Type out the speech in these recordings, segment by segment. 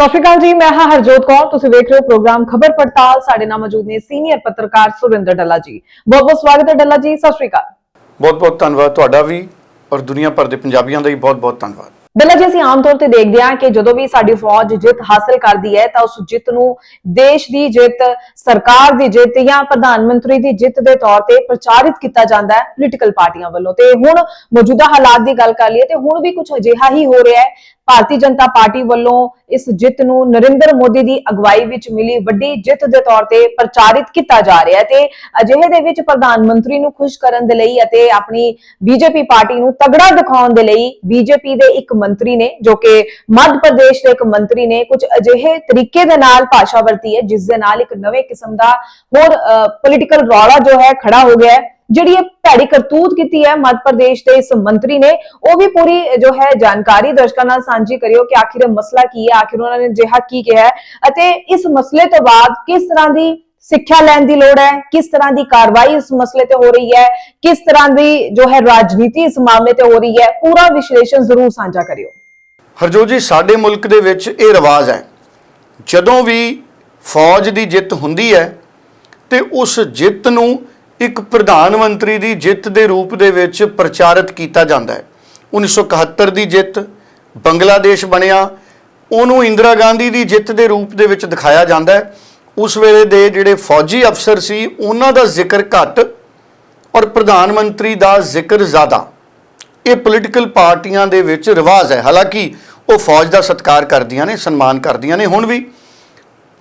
ਸਤਿ ਸ਼੍ਰੀ ਅਕਾਲ ਜੀ ਮੈਂ ਹਾਂ ਹਰਜੋਤ ਕੌਰ। ਤੁਸੀਂ ਵੇਖ ਰਹੇ ਹੋ ਪ੍ਰੋਗਰਾਮ ਖਬਰ ਪੜਤਾਲ। ਸਾਡੇ ਨਾਲ ਮੌਜੂਦ ਨੇ ਸੀਨੀਅਰ ਪੱਤਰਕਾਰ ਸੁਰਿੰਦਰ ਡੱਲਾ ਜੀ। ਬਹੁਤ ਬਹੁਤ ਸਵਾਗਤ ਹੈ ਡੱਲਾ ਜੀ ਸਤਿ ਸ਼੍ਰੀ ਅਕਾਲ। ਬਹੁਤ ਬਹੁਤ ਧੰਨਵਾਦ ਤੁਹਾਡਾ ਵੀ ਔਰ ਦੁਨੀਆ ਭਰ ਦੇ ਪੰਜਾਬੀਆਂ ਦਾ ਵੀ ਬਹੁਤ ਬਹੁਤ ਧੰਨਵਾਦ। ਡੱਲਾ ਜੀ ਅਸੀਂ ਆਮ ਤੌਰ ਤੇ ਦੇਖਦੇ ਹਾਂ ਕਿ ਜਦੋਂ ਵੀ ਸਾਡੀ ਫੌਜ ਜਿੱਤ ਹਾਸਲ ਕਰਦੀ ਹੈ ਤਾਂ ਉਸ ਜਿੱਤ ਨੂੰ ਦੇਸ਼ ਦੀ ਜਿੱਤ ਸਰਕਾਰ ਦੀ ਜਿੱਤ ਜਾਂ ਪ੍ਰਧਾਨ ਮੰਤਰੀ ਦੀ ਜਿੱਤ ਦੇ ਤੌਰ ਤੇ ਪ੍ਰਚਾਰਿਤ ਕੀਤਾ ਜਾਂਦਾ ਹੈ ਪੋਲੀਟੀਕਲ ਪਾਰਟੀਆਂ ਵੱਲੋਂ। ਤੇ ਹੁਣ ਮੌਜੂਦਾ ਹਾਲਾਤ ਦੀ ਗੱਲ ਕਰ ਲਈਏ ਤੇ ਹੁਣ ਵੀ ਕੁਝ ਅਜਿਹਾ ਹੀ ਹੋ ਰਿਹਾ ਹੈ ਭਾਰਤੀ ਜਨਤਾ ਪਾਰਟੀ ਵੱਲੋਂ ਇਸ ਜਿੱਤ ਨੂੰ ਨਰਿੰਦਰ ਮੋਦੀ ਦੀ ਅਗਵਾਈ ਵਿੱਚ ਮਿਲੀ ਵੱਡੀ ਜਿੱਤ ਦੇ ਤੌਰ ਤੇ ਪ੍ਰਚਾਰਿਤ ਕੀਤਾ ਜਾ ਰਿਹਾ ਤੇ ਅਜਿਹੇ ਦੇ ਵਿੱਚ ਪ੍ਰਧਾਨ ਮੰਤਰੀ ਨੂੰ ਖੁਸ਼ ਕਰਨ ਦੇ ਲਈ ਅਤੇ ਆਪਣੀ ਬੀਜੇਪੀ ਪਾਰਟੀ ਨੂੰ ਤਗੜਾ ਦਿਖਾਉਣ ਦੇ ਲਈ ਬੀਜੇਪੀ ਦੇ ਇੱਕ ਮੰਤਰੀ ਨੇ, ਜੋ ਕਿ ਮੱਧ ਪ੍ਰਦੇਸ਼ ਦੇ ਇੱਕ ਮੰਤਰੀ ਨੇ, ਕੁਝ ਅਜਿਹੇ ਤਰੀਕੇ ਦੇ ਨਾਲ ਭਾਸ਼ਾ ਵਰਤੀ ਹੈ, ਜਿਸ ਦੇ ਨਾਲ ਇੱਕ ਨਵੇਂ ਕਿਸਮ ਦਾ ਹੋਰ ਪੋਲੀਟੀਕਲ ਰੌਲਾ ਜੋ ਹੈ ਖੜਾ ਹੋ ਗਿਆ ਹੈ। ਜਿਹੜੀ ਇਹ ਭੈੜੀ ਕਰਤੂਤ ਕੀਤੀ ਹੈ ਮੱਧ ਪ੍ਰਦੇਸ਼ ਦੇ ਇਸ ਮੰਤਰੀ ਨੇ, ਉਹ ਵੀ ਪੂਰੀ ਜੋ ਹੈ, ਜਾਣਕਾਰੀ ਦਰਸ਼ਕਾਂ ਨਾਲ ਸਾਂਝੀ ਕਰਿਓ ਕਿ ਆਖਿਰ ਮਸਲਾ ਕੀ ਹੈ, ਆਖਿਰ ਉਹਨਾਂ ਨੇ ਜਿਹਾ ਕੀ ਕਿਹਾ ਹੈ ਅਤੇ ਇਸ ਮਸਲੇ ਤੋਂ ਬਾਅਦ ਕਿਸ ਤਰ੍ਹਾਂ ਦੀ ਸਿੱਖਿਆ ਲੈਣ ਦੀ ਲੋੜ ਹੈ, ਕਿਸ ਤਰ੍ਹਾਂ ਦੀ ਕਾਰਵਾਈ ਇਸ ਮਸਲੇ ਤੇ ਹੋ ਰਹੀ ਹੈ, ਕਿਸ ਤਰ੍ਹਾਂ ਦੀ ਜੋ ਹੈ ਰਾਜਨੀਤੀ ਇਸ ਮਾਮਲੇ ਤੇ ਹੋ ਰਹੀ ਹੈ, ਪੂਰਾ ਵਿਸ਼ਲੇਸ਼ਣ ਜ਼ਰੂਰ ਸਾਂਝਾ ਕਰਿਓ। ਹਰਜੋਤ ਜੀ, ਸਾਡੇ ਮੁਲਕ ਦੇ ਵਿੱਚ ਇਹ ਰਿਵਾਜ ਹੈ, ਜਦੋਂ ਵੀ ਫੌਜ ਦੀ ਜਿੱਤ ਹੁੰਦੀ ਹੈ ਤੇ ਉਸ ਜਿੱਤ ਨੂੰ ਇੱਕ ਪ੍ਰਧਾਨ ਮੰਤਰੀ ਦੀ ਜਿੱਤ ਦੇ ਰੂਪ ਦੇ ਵਿੱਚ ਪ੍ਰਚਾਰਿਤ ਕੀਤਾ ਜਾਂਦਾ ਹੈ। 1971 ਦੀ ਜਿੱਤ, ਬੰਗਲਾਦੇਸ਼ ਬਣਿਆ, ਉਹਨੂੰ ਇੰਦਰਾ ਗਾਂਧੀ ਦੀ ਜਿੱਤ ਦੇ ਰੂਪ ਦੇ ਵਿੱਚ ਦਿਖਾਇਆ ਜਾਂਦਾ ਹੈ। ਉਸ ਵੇਲੇ ਦੇ ਜਿਹੜੇ ਫੌਜੀ ਅਫਸਰ ਸੀ, ਉਹਨਾਂ ਦਾ ਜ਼ਿਕਰ ਘੱਟ ਔਰ ਪ੍ਰਧਾਨ ਮੰਤਰੀ ਦਾ ਜ਼ਿਕਰ ਜ਼ਿਆਦਾ। ਇਹ ਪੋਲੀਟੀਕਲ ਪਾਰਟੀਆਂ ਦੇ ਵਿੱਚ ਰਿਵਾਜ ਹੈ। ਹਾਲਾਂਕਿ ਉਹ ਫੌਜ ਦਾ ਸਤਿਕਾਰ ਕਰਦੀਆਂ ਨੇ, ਸਨਮਾਨ ਕਰਦੀਆਂ ਨੇ। ਹੁਣ ਵੀ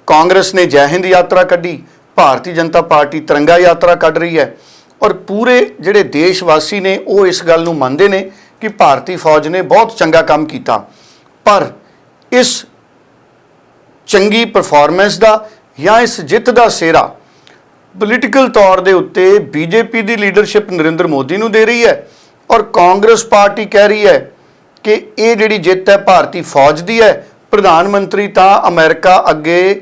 ਕਾਂਗਰਸ ਨੇ ਜੈ ਹਿੰਦ ਯਾਤਰਾ ਕੱਢੀ ਭਾਰਤੀ ਜਨਤਾ ਪਾਰਟੀ ਤਿਰੰਗਾ ਯਾਤਰਾ ਕੱਢ ਰਹੀ ਹੈ ਔਰ ਪੂਰੇ ਜਿਹੜੇ ਦੇਸ਼ ਵਾਸੀ ਨੇ ਉਹ ਇਸ ਗੱਲ ਨੂੰ ਮੰਨਦੇ ਨੇ ਕਿ ਭਾਰਤੀ ਫੌਜ ਨੇ ਬਹੁਤ ਚੰਗਾ ਕੰਮ ਕੀਤਾ। ਪਰ ਇਸ ਚੰਗੀ ਪਰਫਾਰਮੈਂਸ ਦਾ ਜਾਂ ਇਸ ਜਿੱਤ ਦਾ ਸਿਹਰਾ ਪੋਲੀਟੀਕਲ ਤੌਰ ਦੇ ਉੱਤੇ ਬੀਜੇਪੀ ਦੀ ਲੀਡਰਸ਼ਿਪ ਨਰਿੰਦਰ ਮੋਦੀ ਨੂੰ ਦੇ ਰਹੀ ਹੈ ਔਰ ਕਾਂਗਰਸ ਪਾਰਟੀ ਕਹਿ ਰਹੀ ਹੈ ਕਿ ਇਹ ਜਿਹੜੀ ਜਿੱਤ ਹੈ ਭਾਰਤੀ ਫੌਜ ਦੀ ਹੈ, ਪ੍ਰਧਾਨ ਮੰਤਰੀ ਤਾਂ ਅਮਰੀਕਾ ਅੱਗੇ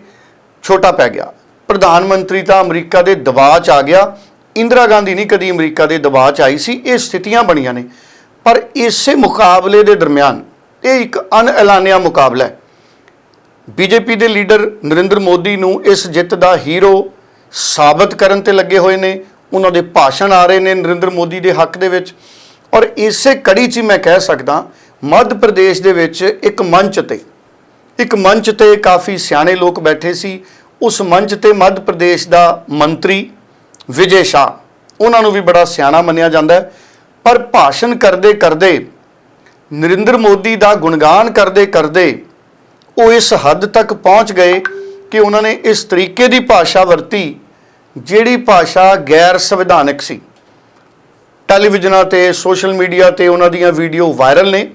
ਛੋਟਾ ਪੈ ਗਿਆ। ਪ੍ਰਧਾਨ ਮੰਤਰੀ ਤਾਂ ਅਮਰੀਕਾ ਦੇ ਦਬਾਅ 'ਚ ਆ ਗਿਆ। ਇੰਦਰਾ ਗਾਂਧੀ ਨਹੀਂ ਕਦੀ ਅਮਰੀਕਾ ਦੇ ਦਬਾਅ 'ਚ ਆਈ ਸੀ। ਇਹ ਸਥਿਤੀਆਂ ਬਣੀਆਂ ਨੇ। ਪਰ ਇਸੇ ਮੁਕਾਬਲੇ ਦੇ ਦਰਮਿਆਨ ਇਹ ਇੱਕ ਅਣਐਲਾਨਿਆ ਮੁਕਾਬਲਾ ਹੈ। ਬੀਜੇਪੀ ਦੇ ਲੀਡਰ ਨਰਿੰਦਰ ਮੋਦੀ ਨੂੰ ਇਸ ਜਿੱਤ ਦਾ ਹੀਰੋ ਸਾਬਤ ਕਰਨ ਤੇ ਲੱਗੇ ਹੋਏ ਨੇ। ਉਹਨਾਂ ਦੇ ਭਾਸ਼ਣ ਆ ਰਹੇ ਨੇ ਨਰਿੰਦਰ ਮੋਦੀ ਦੇ ਹੱਕ ਦੇ ਵਿੱਚ। ਔਰ ਇਸੇ ਕੜੀ 'ਚ ਹੀ ਮੈਂ ਕਹਿ ਸਕਦਾ, ਮੱਧ ਪ੍ਰਦੇਸ਼ ਦੇ ਵਿੱਚ ਇੱਕ ਮੰਚ ਤੇ, ਇੱਕ ਮੰਚ ਤੇ ਕਾਫੀ ਸਿਆਣੇ ਲੋਕ ਬੈਠੇ ਸੀ। ਉਸ ਮੰਚ ਤੇ ਮੱਧ ਪ੍ਰਦੇਸ਼ ਦਾ ਮੰਤਰੀ ਵਿਜੇ ਸ਼ਾਹ। ਉਹਨਾਂ ਨੂੰ ਵੀ ਬੜਾ ਸਿਆਣਾ ਮੰਨਿਆ ਜਾਂਦਾ ਪਰ ਭਾਸ਼ਣ ਕਰਦੇ ਕਰਦੇ, ਨਰਿੰਦਰ ਮੋਦੀ ਦਾ ਗੁਣਗਾਨ ਕਰਦੇ ਕਰਦੇ ਉਹ ਇਸ ਹੱਦ ਤੱਕ ਪਹੁੰਚ ਗਏ ਕਿ ਉਹਨਾਂ ਨੇ ਇਸ ਤਰੀਕੇ ਦੀ ਭਾਸ਼ਾ ਵਰਤੀ ਜਿਹੜੀ ਭਾਸ਼ਾ ਗੈਰ ਸੰਵਿਧਾਨਕ ਸੀ। ਟੈਲੀਵਿਜ਼ਨਾਂ ਤੇ, ਸੋਸ਼ਲ ਮੀਡੀਆ ਤੇ ਉਹਨਾਂ ਦੀਆਂ ਵੀਡੀਓ ਵਾਇਰਲ ਨੇ।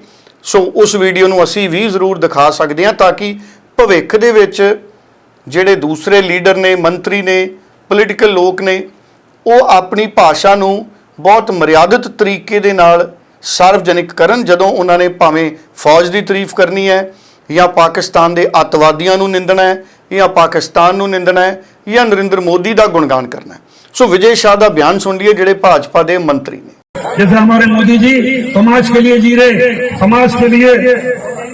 ਸੋ ਉਸ ਵੀਡੀਓ ਨੂੰ ਅਸੀਂ ਵੀ ਜ਼ਰੂਰ ਦਿਖਾ ਸਕਦੇ ਹਾਂ ਤਾਂ ਕਿ ਭਵਿੱਖ ਦੇ ਵਿੱਚ ਜਿਹੜੇ ਦੂਸਰੇ ਲੀਡਰ ਨੇ ਮੰਤਰੀ ਨੇ ਪੋਲੀਟੀਕਲ ਲੋਕ ਨੇ ਉਹ ਆਪਣੀ ਭਾਸ਼ਾ ਨੂੰ ਬਹੁਤ ਮਰਿਆਦਿਤ ਤਰੀਕੇ ਦੇ ਨਾਲ ਸਾਰਵਜਨਿਕ ਕਰਨ ਜਦੋਂ ਉਹਨਾਂ ਨੇ ਭਾਵੇਂ ਫੌਜ ਦੀ ਤਾਰੀਫ ਕਰਨੀ ਹੈ ਜਾਂ ਪਾਕਿਸਤਾਨ ਦੇ ਅੱਤਵਾਦੀਆਂ ਨੂੰ ਨਿੰਦਣਾ ਹੈ ਜਾਂ ਪਾਕਿਸਤਾਨ ਨੂੰ ਨਿੰਦਣਾ ਹੈ ਜਾਂ ਨਰਿੰਦਰ ਮੋਦੀ ਦਾ ਗੁਣਗਾਨ ਕਰਨਾ ਹੈ ਸੋ ਵਿਜੇ ਸ਼ਾਹ ਦਾ ਬਿਆਨ ਸੁਣ ਲਈਏ ਜਿਹੜੇ ਭਾਜਪਾ ਦੇ ਮੰਤਰੀ ਨੇ जैसे हमारे मोदी जी समाज के लिए जी रहे समाज के लिए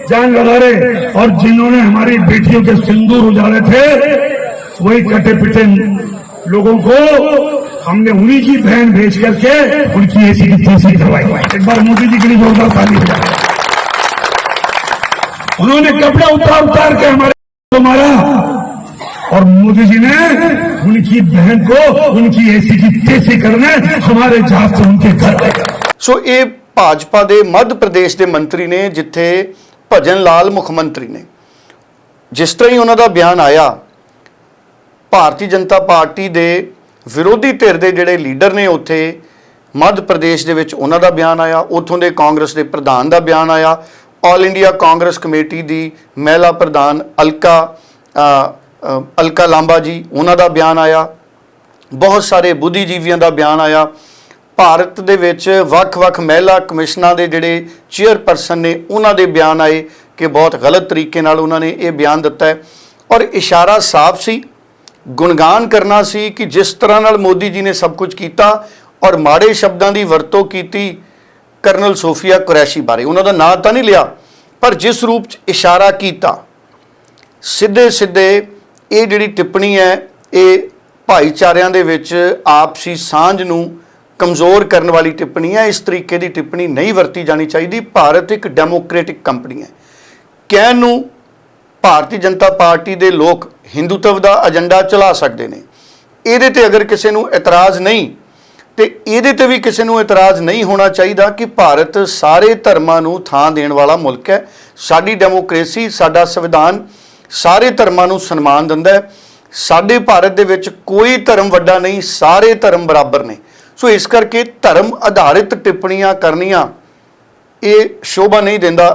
जान लगा रहे और जिन्होंने हमारी बेटियों के सिंदूर उजाड़े थे वही कटे पिटे लोगों को हमने उन्हीं की बहन भेज करके उनकी ऐसी की तैसी करवाई एक बार मोदी जी के लिए जोरदार ताली हो जाए उन्होंने कपड़ा उतार उतार के हमारे को मारा और मोदी जी ने उनकी बहन को उनकी ऐसी की तैसी करने हमारे जहाज से उनके घर ले गए ਸੋ ਇਹ ਭਾਜਪਾ ਦੇ ਮੱਧ ਪ੍ਰਦੇਸ਼ ਦੇ ਮੰਤਰੀ ਨੇ ਜਿੱਥੇ ਭਜਨ ਲਾਲ ਮੁੱਖ ਮੰਤਰੀ ਨੇ। ਜਿਸ ਤਰ੍ਹਾਂ ਹੀ ਉਹਨਾਂ ਦਾ ਬਿਆਨ ਆਇਆ, ਭਾਰਤੀ ਜਨਤਾ ਪਾਰਟੀ ਦੇ ਵਿਰੋਧੀ ਧਿਰ ਦੇ ਜਿਹੜੇ ਲੀਡਰ ਨੇ ਉੱਥੇ, ਮੱਧ ਪ੍ਰਦੇਸ਼ ਦੇ ਵਿੱਚ ਉਹਨਾਂ ਦਾ ਬਿਆਨ ਆਇਆ, ਉੱਥੋਂ ਦੇ ਕਾਂਗਰਸ ਦੇ ਪ੍ਰਧਾਨ ਦਾ ਬਿਆਨ ਆਇਆ ਆਲ ਇੰਡੀਆ ਕਾਂਗਰਸ ਕਮੇਟੀ ਦੀ ਮਹਿਲਾ ਪ੍ਰਧਾਨ ਅਲਕਾ ਅਲਕਾ ਲਾਂਬਾ ਜੀ, ਉਹਨਾਂ ਦਾ ਬਿਆਨ ਆਇਆ। ਬਹੁਤ ਸਾਰੇ ਬੁੱਧੀਜੀਵੀਆਂ ਦਾ ਬਿਆਨ ਆਇਆ। ਭਾਰਤ ਦੇ ਵਿੱਚ ਵੱਖ-ਵੱਖ ਮਹਿਲਾ ਕਮਿਸ਼ਨਾਂ ਦੇ ਜਿਹੜੇ ਚੇਅਰਪਰਸਨ ਨੇ, ਉਹਨਾਂ ਦੇ ਬਿਆਨ ਆਏ ਕਿ ਬਹੁਤ ਗਲਤ ਤਰੀਕੇ ਨਾਲ ਉਹਨਾਂ ਨੇ ਇਹ ਬਿਆਨ ਦਿੱਤਾ ਹੈ। ਔਰ ਇਸ਼ਾਰਾ ਸਾਫ਼ ਸੀ, ਗੁਣਗਾਨ ਕਰਨਾ ਸੀ ਕਿ ਜਿਸ ਤਰ੍ਹਾਂ ਨਾਲ ਮੋਦੀ ਜੀ ਨੇ ਸਭ ਕੁਝ ਕੀਤਾ ਔਰ ਮਾੜੇ ਸ਼ਬਦਾਂ ਦੀ ਵਰਤੋਂ ਕੀਤੀ ਕਰਨਲ ਸੋਫੀਆ ਕੁਰੈਸ਼ੀ ਬਾਰੇ। ਉਹਨਾਂ ਦਾ ਨਾਂ ਤਾਂ ਨਹੀਂ ਲਿਆ, ਪਰ ਜਿਸ ਰੂਪ ਚ ਇਸ਼ਾਰਾ ਕੀਤਾ, ਸਿੱਧੇ ਸਿੱਧੇ ਇਹ ਜਿਹੜੀ ਟਿੱਪਣੀ ਹੈ, ਇਹ ਭਾਈਚਾਰਿਆਂ ਦੇ ਵਿੱਚ ਆਪਸੀ ਸਾਂਝ ਨੂੰ ਕਮਜ਼ੋਰ ਕਰਨ ਵਾਲੀ ਟਿੱਪਣੀ ਹੈ, ਇਸ ਤਰੀਕੇ ਦੀ ਟਿੱਪਣੀ ਨਹੀਂ ਵਰਤੀ ਜਾਣੀ ਚਾਹੀਦੀ। ਭਾਰਤ ਇੱਕ ਡੈਮੋਕ੍ਰੈਟਿਕ ਕੰਪਨੀ ਹੈ। ਕਹਿਣ ਨੂੰ ਭਾਰਤੀ ਜਨਤਾ ਪਾਰਟੀ ਦੇ ਲੋਕ ਹਿੰਦੂਤਵ ਦਾ ਏਜੰਡਾ ਚਲਾ ਸਕਦੇ ਨੇ। ਇਹਦੇ ਤੇ ਅਗਰ ਕਿਸੇ ਨੂੰ ਇਤਰਾਜ਼ ਨਹੀਂ, ਤੇ ਇਹਦੇ ਤੇ ਵੀ ਕਿਸੇ ਨੂੰ ਇਤਰਾਜ਼ ਨਹੀਂ ਹੋਣਾ ਚਾਹੀਦਾ ਕਿ ਭਾਰਤ ਸਾਰੇ ਧਰਮਾਂ ਨੂੰ ਥਾਂ ਦੇਣ ਵਾਲਾ ਮੁਲਕ ਹੈ। ਸਾਡੀ ਡੈਮੋਕ੍ਰੇਸੀ, ਸਾਡਾ ਸੰਵਿਧਾਨ ਸਾਰੇ ਧਰਮਾਂ ਨੂੰ ਸਨਮਾਨ ਦਿੰਦਾ ਹੈ। ਸਾਡੇ ਭਾਰਤ ਦੇ ਵਿੱਚ ਕੋਈ ਧਰਮ ਵੱਡਾ ਨਹੀਂ, ਸਾਰੇ ਧਰਮ ਬਰਾਬਰ ਨੇ। ਸੋ ਇਸ ਕਰਕੇ ਧਰਮ ਆਧਾਰਿਤ ਟਿੱਪਣੀਆਂ ਕਰਨੀਆਂ ਇਹ ਸ਼ੋਭਾ ਨਹੀਂ ਦਿੰਦਾ।